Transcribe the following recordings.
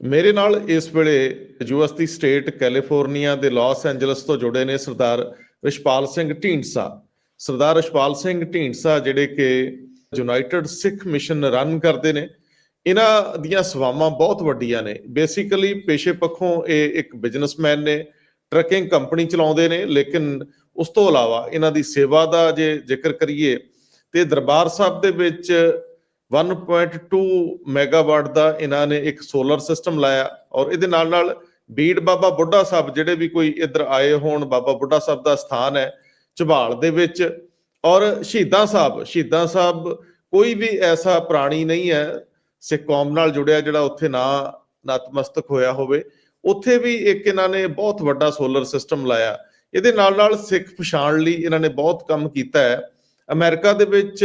ਮੇਰੇ ਨਾਲ ਇਸ ਵੇਲੇ ਯੂਐਸ ਦੀ ਸਟੇਟ ਕੈਲੀਫੋਰਨੀਆ ਦੇ ਲਾਸ ਐਂਜਲਸ ਤੋਂ ਜੁੜੇ ਨੇ ਸਰਦਾਰ ਰਿਸ਼ਪਾਲ ਸਿੰਘ ਢੀਂਡਸਾ। ਸਰਦਾਰ ਰਿਸ਼ਪਾਲ ਸਿੰਘ ਢੀਂਡਸਾ ਜਿਹੜੇ ਕਿ ਯੂਨਾਈਟਿਡ ਸਿੱਖ ਮਿਸ਼ਨ ਰਨ ਕਰਦੇ ਨੇ, ਇਹਨਾਂ ਦੀਆਂ ਸੇਵਾਵਾਂ ਬਹੁਤ ਵੱਡੀਆਂ ਨੇ। ਬੇਸਿਕਲੀ ਪੇਸ਼ੇ ਪੱਖੋਂ ਇਹ ਇੱਕ ਬਿਜ਼ਨਸਮੈਨ ਨੇ, ਟਰੱਕਿੰਗ ਕੰਪਨੀ ਚਲਾਉਂਦੇ ਨੇ, ਲੇਕਿਨ ਉਸ ਤੋਂ ਇਲਾਵਾ ਇਹਨਾਂ ਦੀ ਸੇਵਾ ਦਾ ਜੇ ਜ਼ਿਕਰ ਕਰੀਏ ਤੇ ਦਰਬਾਰ ਸਾਹਿਬ ਦੇ ਵਿੱਚ 1.2 ਮੈਗਾਵਾਟ ਦਾ ਇਹਨਾਂ ਨੇ ਇੱਕ ਸੋਲਰ ਸਿਸਟਮ ਲਾਇਆ ਔਰ ਇਹਦੇ ਨਾਲ ਨਾਲ ਬੀੜ ਬਾਬਾ ਬੁੱਢਾ ਸਾਹਿਬ ਜਿਹੜੇ ਵੀ ਕੋਈ ਇੱਧਰ ਆਏ ਹੋਣ, ਬਾਬਾ ਬੁੱਢਾ ਸਾਹਿਬ ਦਾ ਸਥਾਨ ਹੈ ਝਬਾਲ ਦੇ ਵਿੱਚ ਔਰ ਸ਼ਹੀਦਾਂ ਸਾਹਿਬ ਸ਼ਹੀਦਾਂ ਸਾਹਿਬ ਕੋਈ ਵੀ ਐਸਾ ਪ੍ਰਾਣੀ ਨਹੀਂ ਹੈ, ਸਿੱਖ ਕੌਮ ਨਾਲ ਜੁੜਿਆ ਜਿਹੜਾ ਉੱਥੇ ਨਾ ਨਤਮਸਤਕ ਹੋਇਆ ਹੋਵੇ, ਉੱਥੇ ਵੀ ਇੱਕ ਇਹਨਾਂ ਨੇ ਬਹੁਤ ਵੱਡਾ ਸੋਲਰ ਸਿਸਟਮ ਲਾਇਆ। ਇਹਦੇ ਨਾਲ ਨਾਲ ਸਿੱਖ ਪਛਾਣ ਲਈ ਇਹਨਾਂ ਨੇ ਬਹੁਤ ਕੰਮ ਕੀਤਾ ਹੈ। ਅਮਰੀਕਾ ਦੇ ਵਿੱਚ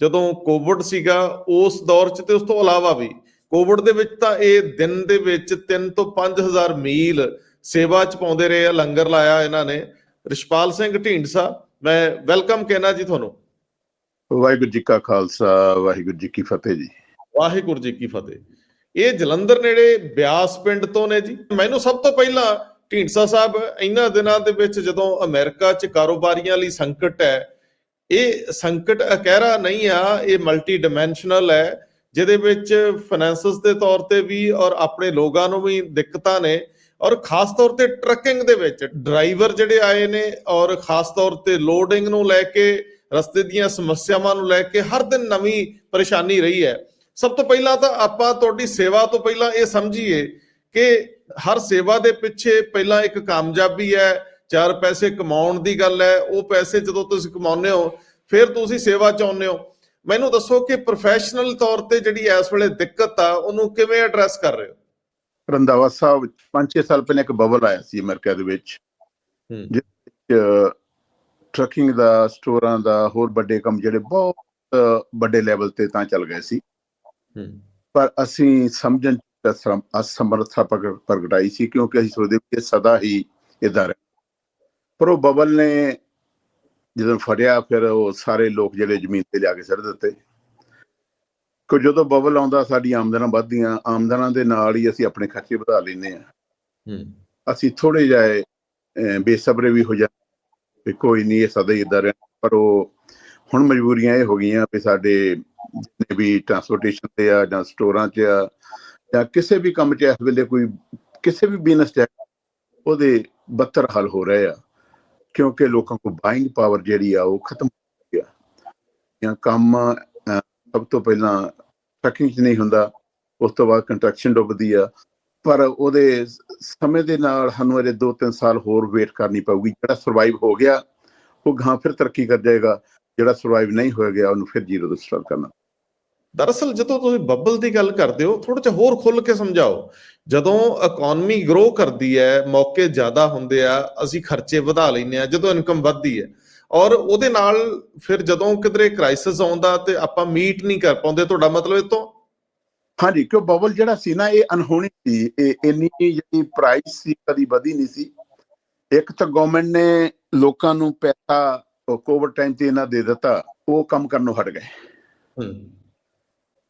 ਜਦੋਂ ਕੋਵਿਡ ਸੀਗਾ ਉਸ ਦੌਰ 'ਚ ਤੇ ਉਸ ਤੋਂ ਇਲਾਵਾ ਵੀ ਕੋਵਿਡ ਦੇ ਵਿੱਚ ਤਾਂ ਇਹ ਦਿਨ ਦੇ ਵਿੱਚ 3 ਤੋਂ 5000 ਮੀਲ ਸੇਵਾ 'ਚ ਪਾਉਂਦੇ ਰਹੇ ਆ ਲੰਗਰ ਲਾਇਆ ਇਹਨਾਂ ਨੇ। ਰਿਸ਼ਪਾਲ ਸਿੰਘ ਢੀਂਡਸਾ ਮੈਂ ਵੈਲਕਮ ਕਹਿਣਾ ਜੀ ਤੁਹਾਨੂੰ। ਵਾਹਿਗੁਰੂ ਜੀ ਕਾ ਖਾਲਸਾ ਵਾਹਿਗੁਰੂ ਜੀ ਕੀ ਫਤਿਹ ਜੀ। ਵਾਹਿਗੁਰੂ ਜੀ ਕੀ ਫਤਿਹ। ਇਹ ਜਲੰਧਰ ਨੇੜੇ ਬਿਆਸ ਪਿੰਡ ਤੋਂ ਨੇ ਜੀ। ਮੈਨੂੰ ਸਭ ਤੋਂ ਪਹਿਲਾਂ ਢੀਂਡਸਾ ਸਾਹਿਬ ਇਹਨਾਂ ਦਿਨਾਂ ਦੇ ਵਿੱਚ ਜਦੋਂ ਅਮਰੀਕਾ 'ਚ ਕਾਰੋਬਾਰੀਆਂ ਲਈ ਸੰਕਟ ਹੈ ਇਹ ਸੰਕਟ ਅਕਹਿਰਾ ਨਹੀਂ ਆ, ਇਹ ਮਲਟੀ ਡਾਈਮੈਂਸ਼ਨਲ ਹੈ, ਜਿਹਦੇ ਵਿੱਚ ਫਾਈਨੈਂਸਸ ਦੇ ਤੌਰ ਤੇ ਵੀ ਔਰ ਆਪਣੇ ਲੋਕਾਂ ਨੂੰ ਵੀ ਦਿੱਕਤਾਂ ਨੇ ਔਰ ਖਾਸ ਤੌਰ ਤੇ ਟਰੱਕਿੰਗ ਦੇ ਵਿੱਚ ਡਰਾਈਵਰ ਜਿਹੜੇ ਆਏ ਨੇ ਔਰ ਖਾਸ ਤੌਰ ਤੇ ਲੋਡਿੰਗ ਨੂੰ ਲੈ ਕੇ, ਰਸਤੇ ਦੀਆਂ ਸਮੱਸਿਆਵਾਂ ਨੂੰ ਲੈ ਕੇ ਹਰ ਦਿਨ ਨਵੀਂ ਪਰੇਸ਼ਾਨੀ ਰਹੀ ਹੈ। ਸਭ ਤੋਂ ਪਹਿਲਾਂ ਤਾਂ ਆਪਾਂ ਤੁਹਾਡੀ ਸੇਵਾ ਤੋਂ ਪਹਿਲਾਂ ਇਹ ਸਮਝੀਏ ਕਿ ਹਰ ਸੇਵਾ ਦੇ ਪਿੱਛੇ ਪਹਿਲਾਂ ਇੱਕ ਕਾਮਯਾਬੀ ਹੈ ਚਾਰ ਪੈਸੇ ਕਮਾਉਣ ਦੀ ਗੱਲ ਹੈ ਉਹ ਪੈਸੇ ਜਦੋਂ ਤੁਸੀਂ ਕਮਾਉਂਦੇ ਹੋ ਫਿਰ ਤੁਸੀਂ ਸੇਵਾ ਚ ਆਉਂਦੇ ਹੋ। ਮੈਨੂੰ ਦੱਸੋ ਕਿ ਪ੍ਰੋਫੈਸ਼ਨਲ ਤੌਰ ਤੇ ਜਿਹੜੀ ਇਸ ਵੇਲੇ ਦਿੱਕਤ ਆ ਉਹਨੂੰ ਕਿਵੇਂ ਐਡਰੈਸ ਕਰ ਰਹੇ ਹੋ? ਰੰਦਾਵਾ ਸਾਹਿਬ 5-6 ਸਾਲ ਪਹਿਲਾਂ ਇੱਕ ਬਬਲ ਆਇਆ ਸੀ ਅਮਰੀਕਾ ਦੇ ਵਿੱਚ। ਹੂੰ। ਅਹ, ਟਰੱਕਿੰਗ ਦਾ ਸਟੋਰਾਂ ਦਾ ਹੋਰ ਵੱਡੇ ਕੰਮ ਜਿਹੜੇ ਬਹੁਤ ਵੱਡੇ ਲੈਵਲ ਤੇ ਤਾਂ ਚੱਲ ਗਏ ਸੀ। ਪਰ ਅਸੀਂ ਸਮਝਣ ਅਸਮਰਥਾ ਪ੍ਰਗ- ਪ੍ਰਗਟਾਈ ਸੀ ਕਿਉਂਕਿ ਅਸੀਂ ਸੋਚਦੇ ਇਹ ਸਦਾ ਹੀ ਇਦਾਂ ਰਹੇ। ਪਰ ਉਹ ਬਬਲ ਨੇ ਜਦੋਂ ਫੜਿਆ ਫਿਰ ਉਹ ਸਾਰੇ ਲੋਕ ਜਿਹੜੇ ਜ਼ਮੀਨ ਤੇ ਲਿਆ ਕੇ ਸਿੱਟ ਦਿੱਤੇ। ਕਿ ਜਦੋਂ ਬਬਲ ਆਉਂਦਾ ਸਾਡੀ ਆਮਦਨਾਂ ਵੱਧਦੀਆਂ ਆਮਦਨਾਂ ਦੇ ਨਾਲ ਹੀ ਅਸੀਂ ਆਪਣੇ ਖਰਚੇ ਵਧਾ ਲੈਂਦੇ ਆ ਹੂੰ। ਅਸੀਂ ਥੋੜੇ ਜਾਏ ਬੇਸਬਰੇ ਵੀ ਹੋ ਜਾ ਵੀ ਕੋਈ ਨਹੀਂ ਇਹ ਸਦਾ ਹੀ ਇਦਾਂ ਰਹਿਣਾ। ਪਰ ਉਹ ਹੁਣ ਮਜਬੂਰੀਆਂ ਇਹ ਹੋ ਗਈਆਂ ਵੀ ਸਾਡੇ ਜਿੰਨੇ ਵੀ ਟਰਾਂਸਪੋਰਟੇਸ਼ਨ ਤੇ ਆ ਜਾਂ ਸਟੋਰਾਂ 'ਚ ਆ ਜਾਂ ਕਿਸੇ ਵੀ ਕੰਮ 'ਚ ਇਸ ਵੇਲੇ ਕੋਈ ਕਿਸੇ ਵੀ ਬਿਜ਼ਨਸ 'ਚ ਉਹਦੇ ਬੱਤਰ ਹੱਲ ਹੋ ਰਹੇ ਆ। ਕਿਉਂਕਿ ਲੋਕਾਂ ਕੋਲ ਬਾਇੰਗ ਪਾਵਰ ਜਿਹੜੀ ਆ ਉਹ ਖਤਮ ਹੋ ਗਿਆ ਜਾਂ ਕੰਮ ਸਭ ਤੋਂ ਪਹਿਲਾਂ ਟਰੱਕਿੰਗ 'ਚ ਨਹੀਂ ਹੁੰਦਾ, ਉਸ ਤੋਂ ਬਾਅਦ ਕੰਸਟਰਕਸ਼ਨ ਡੁੱਬਦੀ ਆ। ਪਰ ਉਹਦੇ ਸਮੇਂ ਦੇ ਨਾਲ ਸਾਨੂੰ ਅਜੇ 2-3 ਸਾਲ ਹੋਰ ਵੇਟ ਕਰਨੀ ਪਊਗੀ। ਜਿਹੜਾ ਸਰਵਾਈਵ ਹੋ ਗਿਆ, ਉਹ ਗਾਂ ਫਿਰ ਤਰੱਕੀ ਕਰ ਜਾਏਗਾ। ਜਿਹੜਾ ਸਰਵਾਈਵ ਨਹੀਂ ਹੋ ਗਿਆ, ਉਹਨੂੰ ਫਿਰ ਜ਼ੀਰੋ ਤੋਂ ਸਟਾਰਟ ਕਰਨਾ। ਦਰਅਸਲ ਜਦੋਂ ਤੁਸੀਂ ਬੱਬਲ ਦੀ ਗੱਲ ਕਰਦੇ ਹੋ ਥੋੜਾ ਜਿਹਾ ਹੋਰ ਖੁੱਲ ਕੇ ਸਮਝਾਓ। ਜਦੋਂ ਇਕਨੋਮੀ ਗਰੋ ਕਰਦੀ ਹੈ ਮੌਕੇ ਜ਼ਿਆਦਾ ਹੁੰਦੇ ਆ ਅਸੀਂ ਖਰਚੇ ਵਧਾ ਲੈਂਦੇ ਆ ਜਦੋਂ ਇਨਕਮ ਵੱਧਦੀ ਹੈ। ਔਰ ਉਹਦੇ ਨਾਲ ਫਿਰ ਜਦੋਂ ਕਿਧਰੇ ਕ੍ਰਾਈਸਿਸ ਆਉਂਦਾ ਤੇ ਆਪਾਂ ਮੀਟ ਨਹੀਂ ਕਰ ਪਾਉਂਦੇ ਤੁਹਾਡਾ ਮਤਲਬ ਇਹ ਤੋਂ? ਹਾਂਜੀ ਕਿਉਂ ਬਬਲ ਜਿਹੜਾ ਸੀ ਨਾ ਇਹ ਅਨਹੋਣੀ ਸੀ। ਇਹ ਇੰਨੀ ਜਿਹੜੀ ਪ੍ਰਾਈਸ ਸੀ ਕਦੀ ਵਧੀ ਨਹੀਂ ਸੀ। ਇੱਕ ਤਾਂ ਗਵਰਨਮੈਂਟ ਨੇ ਲੋਕਾਂ ਨੂੰ ਪੈਸਾ ਕੋਵਿਡ ਟਾਈਮ ਤੇ ਇਹਨਾਂ ਦੇ ਦਿੱਤਾ ਉਹ ਕੰਮ ਕਰਨੋਂ ਹਟ ਗਏ। ਹੂੰ।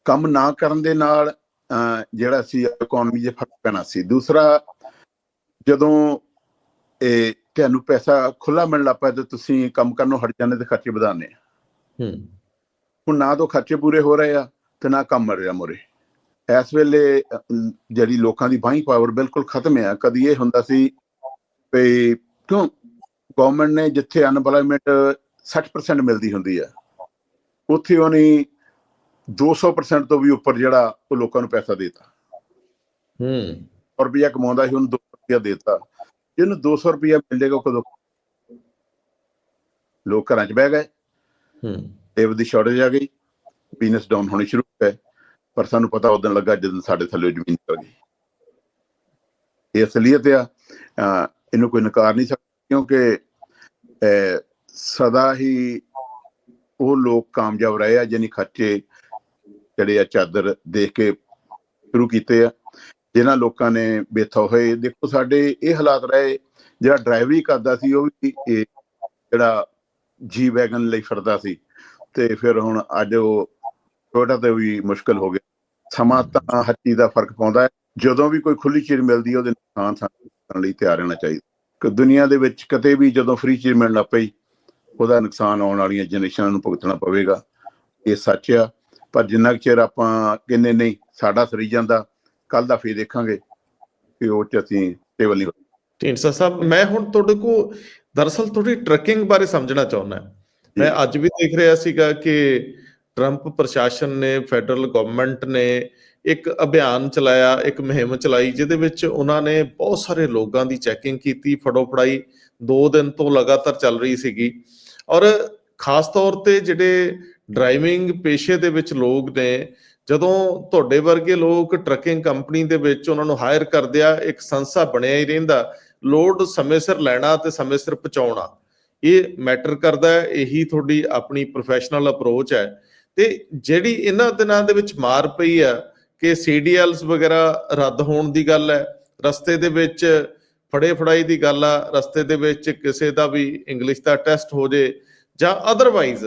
ਕੰਮ ਨਾ ਕਰਨ ਦੇ ਨਾਲ ਜਿਹੜਾ ਸੀ ਇਕਨੋਮੀ 'ਚ ਫ਼ਰਕ ਪੈਣਾ ਸੀ। ਦੂਸਰਾ ਜਦੋਂ ਇਹ ਤੁਹਾਨੂੰ ਪੈਸਾ ਖੁੱਲਾ ਮਿਲਣ ਲੱਗ ਪਿਆ ਤੇ ਤੁਸੀਂ ਕੰਮ ਕਰਨੋਂ ਹਟ ਜਾਂਦੇ ਤੇ ਖਰਚੇ ਆ। ਹੂੰ। ਹੁਣ ਨਾ ਤਾਂ ਖਰਚੇ ਪੂਰੇ ਹੋ ਰਹੇ ਆ ਤੇ ਨਾ ਕੰਮ ਮਰ ਰਿਹਾ ਮੋਰੇ। ਇਸ ਵੇਲੇ ਜਿਹੜੀ ਲੋਕਾਂ ਦੀ ਬਾਈ ਪਾਵਰ ਬਿਲਕੁਲ ਖਤਮ ਹੈ ਕਦੀ ਇਹ ਹੁੰਦਾ ਸੀ ਵੀ ਕਿਉਂ ਗਵਰਨਮੈਂਟ ਨੇ ਜਿੱਥੇ ਅਨਪਲਾਈਮੈਂਟ 60% ਮਿਲਦੀ ਹੁੰਦੀ ਆ ਉੱਥੇ ਉਹਨੇ 200% ਤੋਂ ਵੀ ਉੱਪਰ ਜਿਹੜਾ ਉਹ ਲੋਕਾਂ ਨੂੰ ਪੈਸਾ ਦੇਤਾ। ਹੂੰ। ਔਰ ਕਮਾਉਂਦਾ ਸੀ ਉਹਨੂੰ 200 ਰੁਪਇਆ ਦੇਤਾ। ਜਿਹਨੂੰ 200 ਰੁਪਇਆ ਮਿਲੇਗਾ ਕਦੋਂ ਲੋਕ ਘਰਾਂ 'ਚ ਬਹਿ ਗਏ। ਹੂੰ। ਲੇਬਰ ਦੀ ਸ਼ਾਰਟੇਜ ਆ ਗਈ। ਬਿਜ਼ਨਸ ਡਾਊਨ ਹੋਣੀ ਸ਼ੁਰੂ ਹੋ ਗਏ। ਪਰ ਸਾਨੂੰ ਪਤਾ ਉਦੋਂ ਲੱਗਾ ਜਦੋਂ ਸਾਡੇ ਥੱਲੇ ਜ਼ਮੀਨ ਚਲ ਗਈ। ਇਹ ਅਸਲੀਅਤ ਆ। ਇਹਨੂੰ ਕੋਈ ਨਕਾਰ ਨਹੀਂ ਸਕਦਾ ਕਿਉਂਕਿ ਸਦਾ ਹੀ ਉਹ ਲੋਕ ਕਾਮਯਾਬ ਰਹੇ ਆ ਜਿਹਨੇ ਖਰਚੇ ਜਿਹੜੇ ਆ ਚਾਦਰ ਦੇਖ ਕੇ ਸ਼ੁਰੂ ਕੀਤੇ ਆ, ਜਿਨ੍ਹਾਂ ਲੋਕਾਂ ਨੇ ਬੇਥਾ ਹੋਏ ਦੇਖੋ, ਸਾਡੇ ਇਹ ਹਾਲਾਤ ਰਹੇ, ਜਿਹੜਾ ਡਰਾਈਵਰੀ ਕਰਦਾ ਸੀ, ਉਹ ਵੀ ਇਹ ਜਿਹੜਾ ਜੀ ਵੈਗਨ ਲਈ ਫਿਰਦਾ ਸੀ। ਤੇ ਫਿਰ ਹੁਣ ਅੱਜ ਉਹ ਛੋਟਾ ਤੇ ਵੀ ਮੁਸ਼ਕਲ ਹੋ ਗਿਆ। ਸਮਾਂ ਤਾਂ ਹਰ ਚੀਜ਼ ਦਾ ਫ਼ਰਕ ਪਾਉਂਦਾ ਹੈ। ਜਦੋਂ ਵੀ ਕੋਈ ਖੁੱਲੀ ਚੀਜ਼ ਮਿਲਦੀ ਹੈ, ਉਹਦੇ ਨੁਕਸਾਨ ਸਾਨੂੰ ਲਈ ਤਿਆਰ ਰਹਿਣਾ ਚਾਹੀਦਾ। ਕਿ ਦੁਨੀਆ ਦੇ ਵਿੱਚ ਕਦੇ ਵੀ ਜਦੋਂ ਫ੍ਰੀ ਚੀਜ਼ ਮਿਲਣ ਲੱਗ ਪਈ, ਉਹਦਾ ਨੁਕਸਾਨ ਆਉਣ ਵਾਲੀਆਂ ਜਨਰੇਸ਼ਨਾਂ ਨੂੰ ਭੁਗਤਣਾ ਪਵੇਗਾ। ਇਹ ਸੱਚ ਆ। ਪਰ ਜਿੰਨਾ ਚਿਰ ਆਪਾਂ ਕਹਿੰਦੇ ਨਹੀਂ ਸਾਡਾ ਸਰੀ ਜਾਂਦਾ ਕੱਲ ਦਾ ਫੇਰ ਦੇਖਾਂਗੇ ਕਿ ਉਹ ਚ ਅਸੀਂ ਟੇਬਲ ਨਹੀਂ ਢੀਂਡਸਾ ਸਾਹਿਬ ਮੈਂ ਹੁਣ ਤੁਹਾਡੇ ਕੋ ਦਰਅਸਲ ਤੁਹਾਡੀ ਟਰੱਕਿੰਗ ਬਾਰੇ ਸਮਝਣਾ ਚਾਹੁੰਦਾ ਮੈਂ ਅੱਜ ਵੀ ਦੇਖ ਰਿਹਾ ਸੀਗਾ ਕਿ ਟਰੰਪ ਪ੍ਰਸ਼ਾਸਨ ਨੇ ਫੈਡਰਲ ਗਵਰਨਮੈਂਟ ਨੇ ਇੱਕ ਅਭਿਆਨ ਚਲਾਇਆ ਇੱਕ ਮੁਹਿੰਮ ਚਲਾਈ ਜਿਹਦੇ ਵਿੱਚ ਉਹਨਾਂ ਨੇ ਬਹੁਤ ਸਾਰੇ ਲੋਕਾਂ ਦੀ ਚੈਕਿੰਗ ਕੀਤੀ ਫੜੋ ਫੜਾਈ। 2 ਦਿਨ ਤੋਂ ਲਗਾਤਾਰ ਚੱਲ ਰਹੀ ਸੀਗੀ। ਔਰ ਖਾਸ ਤੌਰ ਤੇ ਜਿਹੜੇ ਡਰਾਈਵਿੰਗ ਪੇਸ਼ੇ ਦੇ ਵਿੱਚ ਲੋਕ ਨੇ, ਜਦੋਂ ਤੁਹਾਡੇ ਵਰਗੇ ਲੋਕ ਟਰੱਕਿੰਗ ਕੰਪਨੀ ਦੇ ਵਿੱਚ ਉਹਨਾਂ ਨੂੰ ਹਾਇਰ ਕਰਦੇ ਆ, ਇੱਕ ਸੰਸਥਾ ਬਣਿਆ ਹੀ ਰਹਿੰਦਾ ਲੋਡ ਸਮੇਂ ਸਿਰ ਲੈਣਾ ਤੇ ਸਮੇਂ ਸਿਰ ਪਹੁੰਚਾਉਣਾ। ਇਹ ਮੈਟਰ ਕਰਦਾ ਹੈ, ਇਹੀ ਤੁਹਾਡੀ ਆਪਣੀ ਪ੍ਰੋਫੈਸ਼ਨਲ ਅਪਰੋਚ ਹੈ। ਤੇ ਜਿਹੜੀ ਇਹਨਾਂ ਦਿਨਾਂ ਦੇ ਵਿੱਚ ਮਾਰ ਪਈ ਆ ਕਿ ਸੀਡੀਐਲਸ ਵਗੈਰਾ ਰੱਦ ਹੋਣ ਦੀ ਗੱਲ ਹੈ, ਰਸਤੇ ਦੇ ਵਿੱਚ ਫੜੇ ਫੜਾਈ ਦੀ ਗੱਲ ਆ, ਰਸਤੇ ਦੇ ਵਿੱਚ ਕਿਸੇ ਦਾ ਵੀ ਇੰਗਲਿਸ਼ ਦਾ ਟੈਸਟ ਹੋ ਜੇ ਜਾਂ ਅਦਰਵਾਈਜ਼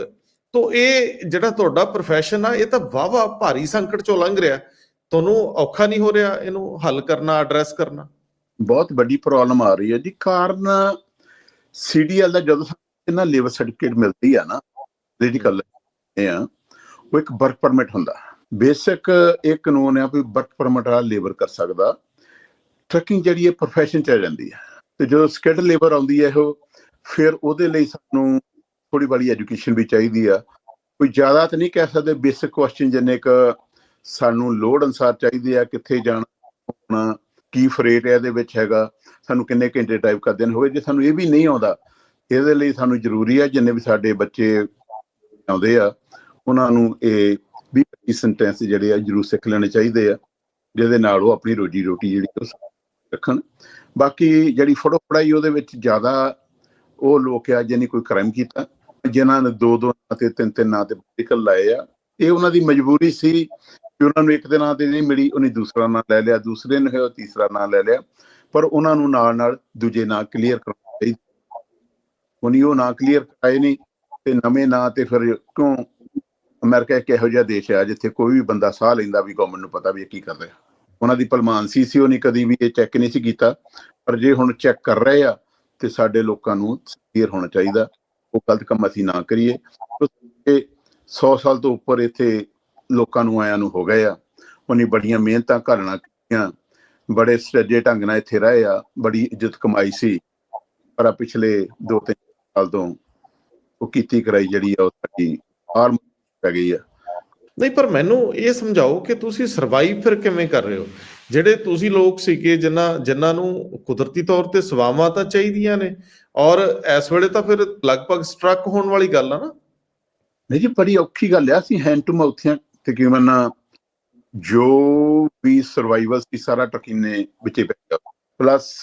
ਤੋ ਇਹ ਜਿਹੜਾ ਤੁਹਾਡਾ ਪ੍ਰੋਫੈਸ਼ਨ ਆ ਇਹ ਤਾਂ ਵਾਵਾ ਭਾਰੀ ਸੰਕਟ ਚੋਂ ਲੰਘ ਰਿਹਾ। ਤੁਹਾਨੂੰ ਔਖਾ ਨਹੀਂ ਹੋ ਰਿਹਾ ਇਹਨੂੰ ਹੱਲ ਕਰਨਾ ਐਡਰੈਸ ਕਰਨਾ? ਬਹੁਤ ਵੱਡੀ ਪ੍ਰੋਬਲਮ ਆ ਰਹੀ ਹੈ ਜੀ। ਕਾਰਨ ਸੀਡੀਐਲ ਦਾ ਜਦੋਂ ਇਹਨਾਂ ਲੇਬਰ ਸਰਟੀਫਿਕੇਟ ਮਿਲਦੀ ਆ ਨਾ ਪੋਲੀਟੀਕਲ ਇਹ ਆ ਉਹ ਇੱਕ ਵਰਕ ਪਰਮਿਟ ਹੁੰਦਾ। ਬੇਸਿਕ ਇਹ ਕਾਨੂੰਨ ਆ ਵੀ ਵਰਕ ਪਰਮਿਟ ਵਾਲਾ ਲੇਬਰ ਕਰ ਸਕਦਾ। ਟਰੱਕਿੰਗ ਜਿਹੜੀ ਹੈ profession ਚ ਆ ਜਾਂਦੀ ਹੈ। ਤੇ ਜਦੋਂ ਸਕਿਲਡ ਲੇਬਰ ਆਉਂਦੀ ਹੈ ਉਹ ਫਿਰ ਉਹਦੇ ਲਈ ਸਾਨੂੰ ਥੋੜੀ ਬੜੀ ਐਜੂਕੇਸ਼ਨ ਵੀ ਚਾਹੀਦੀ ਆ। ਕੋਈ ਜ਼ਿਆਦਾ ਤਾਂ ਨਹੀਂ ਕਹਿ ਸਕਦੇ ਬੇਸਿਕ ਕੁਐਸਚਨ ਜਿੰਨੇ ਕ ਸਾਨੂੰ ਲੋੜ ਅਨਸਾਰ ਚਾਹੀਦੇ ਆ, ਕਿੱਥੇ ਜਾਣਾ ਕੀ ਫਰੇਟ ਇਹਦੇ ਵਿੱਚ ਹੈਗਾ, ਸਾਨੂੰ ਕਿੰਨੇ ਘੰਟੇ ਟਾਈਪ ਕਰਦੇ ਨੇ, ਹੋਵੇ ਜੇ ਸਾਨੂੰ ਇਹ ਵੀ ਨਹੀਂ ਆਉਂਦਾ, ਇਹਦੇ ਲਈ ਸਾਨੂੰ ਜ਼ਰੂਰੀ ਆ, ਜਿੰਨੇ ਵੀ ਸਾਡੇ ਬੱਚੇ ਆਉਂਦੇ ਆ, ਉਹਨਾਂ ਨੂੰ ਇਹ ਵੀ ਸੈਂਟੈਂਸ ਜਿਹੜੇ ਆ ਜ਼ਰੂਰ ਸਿੱਖ ਲੈਣੇ ਚਾਹੀਦੇ ਆ, ਜਿਹਦੇ ਨਾਲ ਉਹ ਆਪਣੀ ਰੋਜੀ ਰੋਟੀ ਜਿਹੜੀ ਉਹ ਰੱਖਣ। ਬਾਕੀ ਜਿਹੜੀ ਫੜੋ ਫੜਾਈ ਉਹਦੇ ਵਿੱਚ ਜ਼ਿਆਦਾ ਉਹ ਲੋਕ ਆ ਜਿਹਨੇ ਕੋਈ ਕ੍ਰਾਈਮ ਕੀਤਾ ਜਿਨ੍ਹਾਂ ਨੇ ਦੋ ਦੋ ਨਾਂ ਤੇ ਤਿੰਨ ਤਿੰਨ ਨਾਂ ਤੇ ਨਿਕਲ ਲਾਏ ਆ, ਇਹ ਉਹਨਾਂ ਦੀ ਮਜਬੂਰੀ ਸੀ ਕਿ ਉਹਨਾਂ ਨੂੰ ਇੱਕ ਦੇ ਨਾਂ ਤੇ ਨਹੀਂ ਮਿਲੀ, ਉਹਨੇ ਦੂਸਰਾ ਨਾਂ ਲੈ ਲਿਆ, ਦੂਸਰੇ ਨੇ ਹੋਇਆ ਤੀਸਰਾ ਨਾਂ ਲੈ ਲਿਆ, ਪਰ ਉਹਨਾਂ ਨੂੰ ਨਾਲ ਨਾਲ ਦੂਜੇ ਨਾਂ ਕਲੀਅਰ ਕਰਨਾ ਚਾਹੀਦਾ ਉਹਨੀ ਉਹ ਨਾਂ ਕਲੀਅਰ ਕਰਾਏ ਨਹੀਂ ਤੇ ਨਵੇਂ ਨਾਂ ਤੇ ਫਿਰ ਕਿਉਂ ਅਮਰੀਕਾ ਇੱਕ ਇਹੋ ਜਿਹਾ ਦੇਸ਼ ਹੈ ਜਿੱਥੇ ਕੋਈ ਵੀ ਬੰਦਾ ਸਾਹ ਲੈਂਦਾ ਵੀ ਗਵਰਨਮੈਂਟ ਨੂੰ ਪਤਾ ਵੀ ਇਹ ਕੀ ਕਰ ਰਿਹਾ। ਉਹਨਾਂ ਦੀ ਭਲਮਾਨਸੀ ਸੀ ਉਹਨੇ ਕਦੀ ਵੀ ਇਹ ਚੈੱਕ ਨਹੀਂ ਸੀ ਕੀਤਾ, ਪਰ ਜੇ ਹੁਣ ਚੈੱਕ ਕਰ ਰਹੇ ਆ ਤੇ ਸਾਡੇ ਲੋਕਾਂ ਨੂੰ ਕਲੀਅਰ ਹੋਣਾ ਚਾਹੀਦਾ। ਉਹ ਗਲਤ ਕੰਮ ਅਸੀਂ ਨਾ ਕਰੀਏ। 100 ਸਾਲ ਤੋਂ ਉੱਪਰ ਇੱਥੇ ਲੋਕਾਂ ਨੂੰ ਆਇਆਂ ਨੂੰ ਹੋ ਗਏ ਆ। ਉਹਨੇ ਬੜੀਆਂ ਮਿਹਨਤਾਂ ਘਾਲਣਾ ਕੀਤੀਆਂ। ਬੜੇ ਸੱਜੇ ਢੰਗ ਨਾਲ ਇੱਥੇ ਰਹੇ ਆ। ਬੜੀ ਇੱਜ਼ਤ ਕਮਾਈ ਸੀ। ਪਰ ਆ ਪਿਛਲੇ 2-3 ਸਾਲ ਤੋਂ ਉਹ ਕੀਤੀ ਕਰਾਈ ਜਿਹੜੀ ਆ ਉਹ ਸਾਡੀ ਹਾਰ ਪੈ ਗਈ ਆ। ਨਹੀਂ, ਪਰ ਮੈਨੂੰ ਇਹ ਸਮਝਾਓ ਕਿ ਤੁਸੀਂ ਸਰਵਾਈਵ ਫਿਰ ਕਿਵੇਂ ਕਰ ਰਹੇ ਹੋ? ਜਿਹੜੇ ਤੁਸੀਂ ਲੋਕ ਸੀਗੇ, ਜਿਨ੍ਹਾਂ ਜਿਨ੍ਹਾਂ ਨੂੰ ਕੁਦਰਤੀ ਤੌਰ ਤੇ ਸਵਾਵਾਂ ਤਾਂ ਚਾਹੀਦੀਆਂ ਨੇ ਔਰ ਇਸ ਵੇਲੇ ਤਾਂ ਫਿਰ ਲਗਭਗ ਸਟਰਕ ਹੋਣ ਵਾਲੀ ਗੱਲ ਆ ਨਾ। ਨਹੀਂ ਜੀ ਬੜੀ ਔਖੀ ਗੱਲ ਆ। ਅਸੀਂ ਹੈਂਡ ਟੂ ਮਾਊਥੀਆਂ ਤਕਰੀਬਨ ਜੋ ਵੀ ਸਰਵਾਈਵਲ ਸੀ ਸਾਰਾ ਟਰਕਿੰਗ ਨੇ ਵਿੱਚੇ ਪੈ ਗਿਆ। ਪਲੱਸ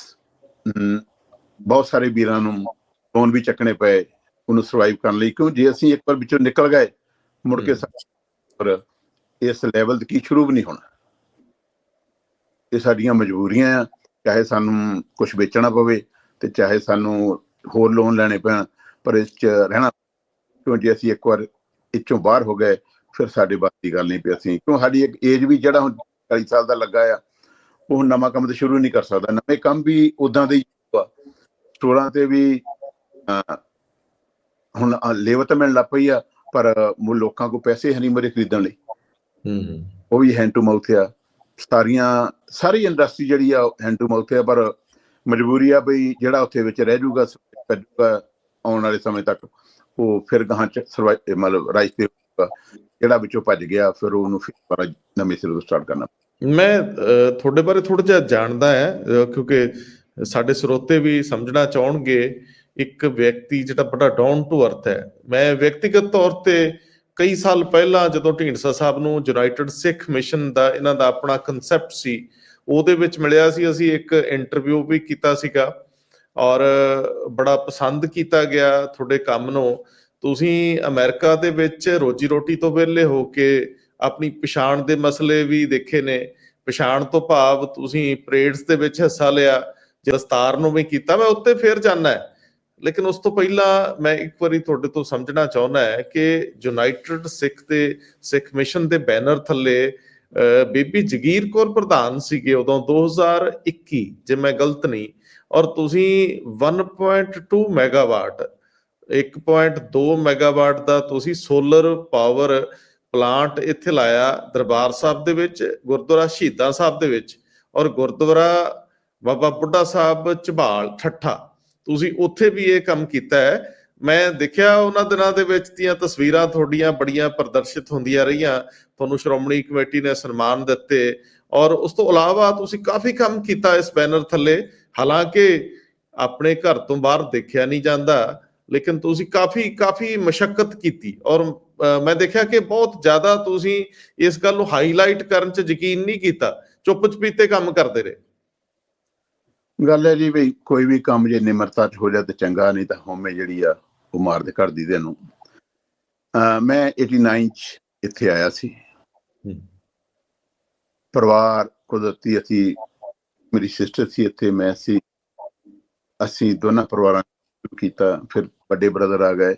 ਬਹੁਤ ਸਾਰੇ ਵੀਰਾਂ ਨੂੰ ਲੋਨ ਵੀ ਚੱਕਣੇ ਪਏ ਉਹਨੂੰ ਸਰਵਾਈਵ ਕਰਨ ਲਈ। ਕਿਉਂ? ਜੇ ਅਸੀਂ ਇੱਕ ਵਾਰ ਵਿੱਚੋਂ ਨਿਕਲ ਗਏ ਮੁੜ ਕੇ ਪਰ ਇਸ ਲੈਵਲ ਕੀ ਸ਼ੁਰੂ ਵੀ ਨਹੀਂ ਹੋਣਾ। ਇਹ ਸਾਡੀਆਂ ਮਜਬੂਰੀਆਂ ਆ। ਚਾਹੇ ਸਾਨੂੰ ਕੁਝ ਵੇਚਣਾ ਪਵੇ ਤੇ ਚਾਹੇ ਸਾਨੂੰ ਹੋਰ ਲੋਨ ਲੈਣੇ ਪੈਣ ਪਰ ਇਸ ਚ ਰਹਿਣਾ ਕਿਉਂ ਜੇ? ਅਸੀਂ ਇੱਕ ਵਾਰ ਇੱਚੋਂ ਬਾਹਰ ਹੋ ਗਏ ਫਿਰ ਸਾਡੇ ਬਾਤ ਦੀ ਗੱਲ ਨਹੀਂ ਪਈ ਅਸੀਂ। ਕਿਉਂ ਸਾਡੀ ਇੱਕ ਏਜ ਵੀ ਜਿਹੜਾ ਹੁਣ 40 ਸਾਲ ਦਾ ਲੱਗਾ ਆ ਉਹ ਨਵਾਂ ਕੰਮ ਤੇ ਸ਼ੁਰੂ ਨਹੀਂ ਕਰ ਸਕਦਾ। ਨਵੇਂ ਕੰਮ ਵੀ ਉਦਾਂ ਦੇ ਹੀ ਆ। ਸਟੋਰਾਂ ਤੇ ਵੀ ਹੁਣ ਲੇਵਰ ਤਾਂ ਮਿਲਣ ਲੱਗ ਪਈ ਆ ਪਰ ਮੁ ਲੋਕਾਂ ਕੋ ਪੈਸੇ ਹੈ ਨਹੀਂ ਮਰੇ ਖਰੀਦਣ ਲਈ। ਹੂੰ ਉਹ ਵੀ ਹੈਂਡ ਟੂ ਮਾਊਥ ਆ। ਸਾਰੀਆਂ ਸਾਰੀ ਇੰਡਸਟਰੀ ਜਿਹੜੀ ਆ ਹੈਂਡ ਟੂ ਮਾਊਥ ਆ ਪਰ ਮਜਬੂਰੀ ਆ ਬਈ ਜਿਹੜਾ ਉੱਥੇ ਵਿੱਚ ਰਹਿ ਜਾਊਗਾ ਕਰੂਗਾ ਆਉਣ ਵਾਲੇ ਸਮੇਂ ਤੱਕ, ਉਹ ਫਿਰ ਗਾਹਾਂ ਚ ਮਤਲਬ ਰਾਈਸ ਤੇ ਜਿਹੜਾ ਵਿੱਚੋਂ ਭੱਜ ਗਿਆ, ਫਿਰ ਉਹਨੂੰ ਫਿਰ ਦੁਬਾਰਾ ਨਵੇਂ ਸਿਰੇ ਤੋਂ ਸਟਾਰਟ ਕਰਨਾ। ਮੈਂ ਤੁਹਾਡੇ ਬਾਰੇ ਥੋੜਾ ਜਿਹਾ ਜਾਣਦਾ ਹੈ ਕਿਉਂਕਿ ਸਾਡੇ ਸਰੋਤੇ ਵੀ ਸਮਝਣਾ ਚਾਹਣਗੇ, ਇੱਕ ਵਿਅਕਤੀ ਜਿਹੜਾ ਬੜਾ ਡਾਊਨ ਟੂ ਅਰਥ ਹੈ। ਮੈਂ ਵਿਅਕਤੀਗਤ ਤੌਰ ਤੇ ਕਈ ਸਾਲ ਪਹਿਲਾਂ ਜਦੋਂ ਢੀਂਡਸਾ ਸਾਹਿਬ ਨੂੰ ਯੂਨਾਈਟਿਡ ਸਿੱਖ ਮਿਸ਼ਨ ਦਾ, ਇਹਨਾਂ ਦਾ ਆਪਣਾ ਕਨਸੈਪਟ ਸੀ ਉਹਦੇ ਵਿੱਚ ਮਿਲਿਆ ਸੀ, ਅਸੀਂ ਇੱਕ ਇੰਟਰਵਿਊ ਵੀ ਕੀਤਾ ਸੀਗਾ ਔਰ ਬੜਾ ਪਸੰਦ ਕੀਤਾ ਗਿਆ ਤੁਹਾਡੇ ਕੰਮ ਨੂੰ। ਤੁਸੀਂ ਅਮਰੀਕਾ ਦੇ ਵਿੱਚ ਰੋਜੀ ਰੋਟੀ ਤੋਂ ਵਿਹਲੇ ਹੋ ਕੇ ਆਪਣੀ ਪਛਾਣ ਦੇ ਮਸਲੇ ਵੀ ਦੇਖੇ ਨੇ। ਪਛਾਣ ਤੋਂ ਭਾਵ ਤੁਸੀਂ ਪਰੇਡਸ ਦੇ ਵਿੱਚ ਹਿੱਸਾ ਲਿਆ, ਦਸਤਾਰ ਨੂੰ ਵੀ ਕੀਤਾ। ਮੈਂ ਉੱਤੇ ਫੇਰ ਜਾਣਾ ਲੇਕਿਨ ਉਸ ਤੋਂ ਪਹਿਲਾਂ ਮੈਂ ਇੱਕ ਵਾਰੀ ਤੁਹਾਡੇ ਤੋਂ ਸਮਝਣਾ ਚਾਹੁੰਦਾ ਹੈ ਕਿ ਯੂਨਾਈਟਿਡ ਸਿੱਖ ਦੇ, ਸਿੱਖ ਮਿਸ਼ਨ ਦੇ ਬੈਨਰ ਥੱਲੇ ਬੀਬੀ ਜਗੀਰ ਕੌਰ ਪ੍ਰਧਾਨ ਸੀਗੇ ਉਦੋਂ 2021 ਜੇ ਮੈਂ ਗਲਤ ਨਹੀਂ, ਔਰ ਤੁਸੀਂ 1.2 ਮੈਗਾਵਾਟ 1.2 ਮੈਗਾਵਾਟ ਦਾ ਤੁਸੀਂ ਸੋਲਰ ਪਾਵਰ ਪਲਾਂਟ ਇੱਥੇ ਲਾਇਆ ਦਰਬਾਰ ਸਾਹਿਬ ਦੇ ਵਿੱਚ, ਗੁਰਦੁਆਰਾ ਸ਼ਹੀਦਾਂ ਸਾਹਿਬ ਦੇ ਵਿੱਚ, ਔਰ ਗੁਰਦੁਆਰਾ ਬਾਬਾ ਬੁੱਢਾ ਸਾਹਿਬ ਝਬਾਲ ਠੱਠਾ। ਤੁਸੀਂ ਉੱਥੇ ਵੀ ਇਹ ਕੰਮ ਕੀਤਾ ਹੈ ਮੈਂ ਦੇਖਿਆ ਉਹਨਾਂ ਦਿਨਾਂ ਦੇ ਵਿੱਚ ਦੀਆਂ ਤਸਵੀਰਾਂ ਤੁਹਾਡੀਆਂ ਬੜੀਆਂ ਪ੍ਰਦਰਸ਼ਿਤ ਹੁੰਦੀਆਂ ਰਹੀਆਂ। ਤੁਹਾਨੂੰ ਸ਼੍ਰੋਮਣੀ ਕਮੇਟੀ ਨੇ ਸਨਮਾਨ ਦਿੱਤੇ ਔਰ ਉਸ ਤੋਂ ਇਲਾਵਾ ਤੁਸੀਂ ਕਾਫੀ ਕੰਮ ਕੀਤਾ ਇਸ ਬੈਨਰ ਥੱਲੇ। ਹਾਲਾਂਕਿ ਆਪਣੇ ਘਰ ਤੋਂ ਬਾਹਰ ਦੇਖਿਆ ਨਹੀਂ ਜਾਂਦਾ, ਲੇਕਿਨ ਤੁਸੀਂ ਕਾਫੀ ਕਾਫੀ ਮਸ਼ਕਤ ਕੀਤੀ ਔਰ ਮੈਂ ਦੇਖਿਆ ਕਿ ਬਹੁਤ ਜ਼ਿਆਦਾ ਤੁਸੀਂ ਇਸ ਗੱਲ ਨੂੰ ਹਾਈਲਾਈਟ ਕਰਨ 'ਚ ਯਕੀਨ ਨਹੀਂ ਕੀਤਾ। ਚੁੱਪ ਚਪੀਤੇ ਕੰਮ ਕਰਦੇ ਰਹੇ। ਗੱਲ ਹੈ ਜੀ ਵੀ ਕੋਈ ਵੀ ਕੰਮ ਜੇ ਨਿਮਰਤਾ ਚ ਹੋ ਜਾਏ ਤੇ ਚੰਗਾ, ਨਹੀਂ ਤਾਂ ਹਉਮੈ ਜਿਹੜੀ ਆ ਉਹ ਮਾਰ ਦੇ ਕਰ ਦੀ ਨੂੰ ਮੈਂ 89 ਚ ਇੱਥੇ ਆਇਆ ਸੀ। ਪਰਿਵਾਰ ਕੁਦਰਤੀ ਅਸੀਂ ਮੇਰੀ ਸਿਸਟਰ ਸੀ ਇੱਥੇ ਮੈਂ ਸੀ। ਅਸੀਂ ਦੋਨਾਂ ਪਰਿਵਾਰਾਂ ਕੀਤਾ ਫਿਰ ਵੱਡੇ ਬ੍ਰਦਰ ਆ ਗਏ।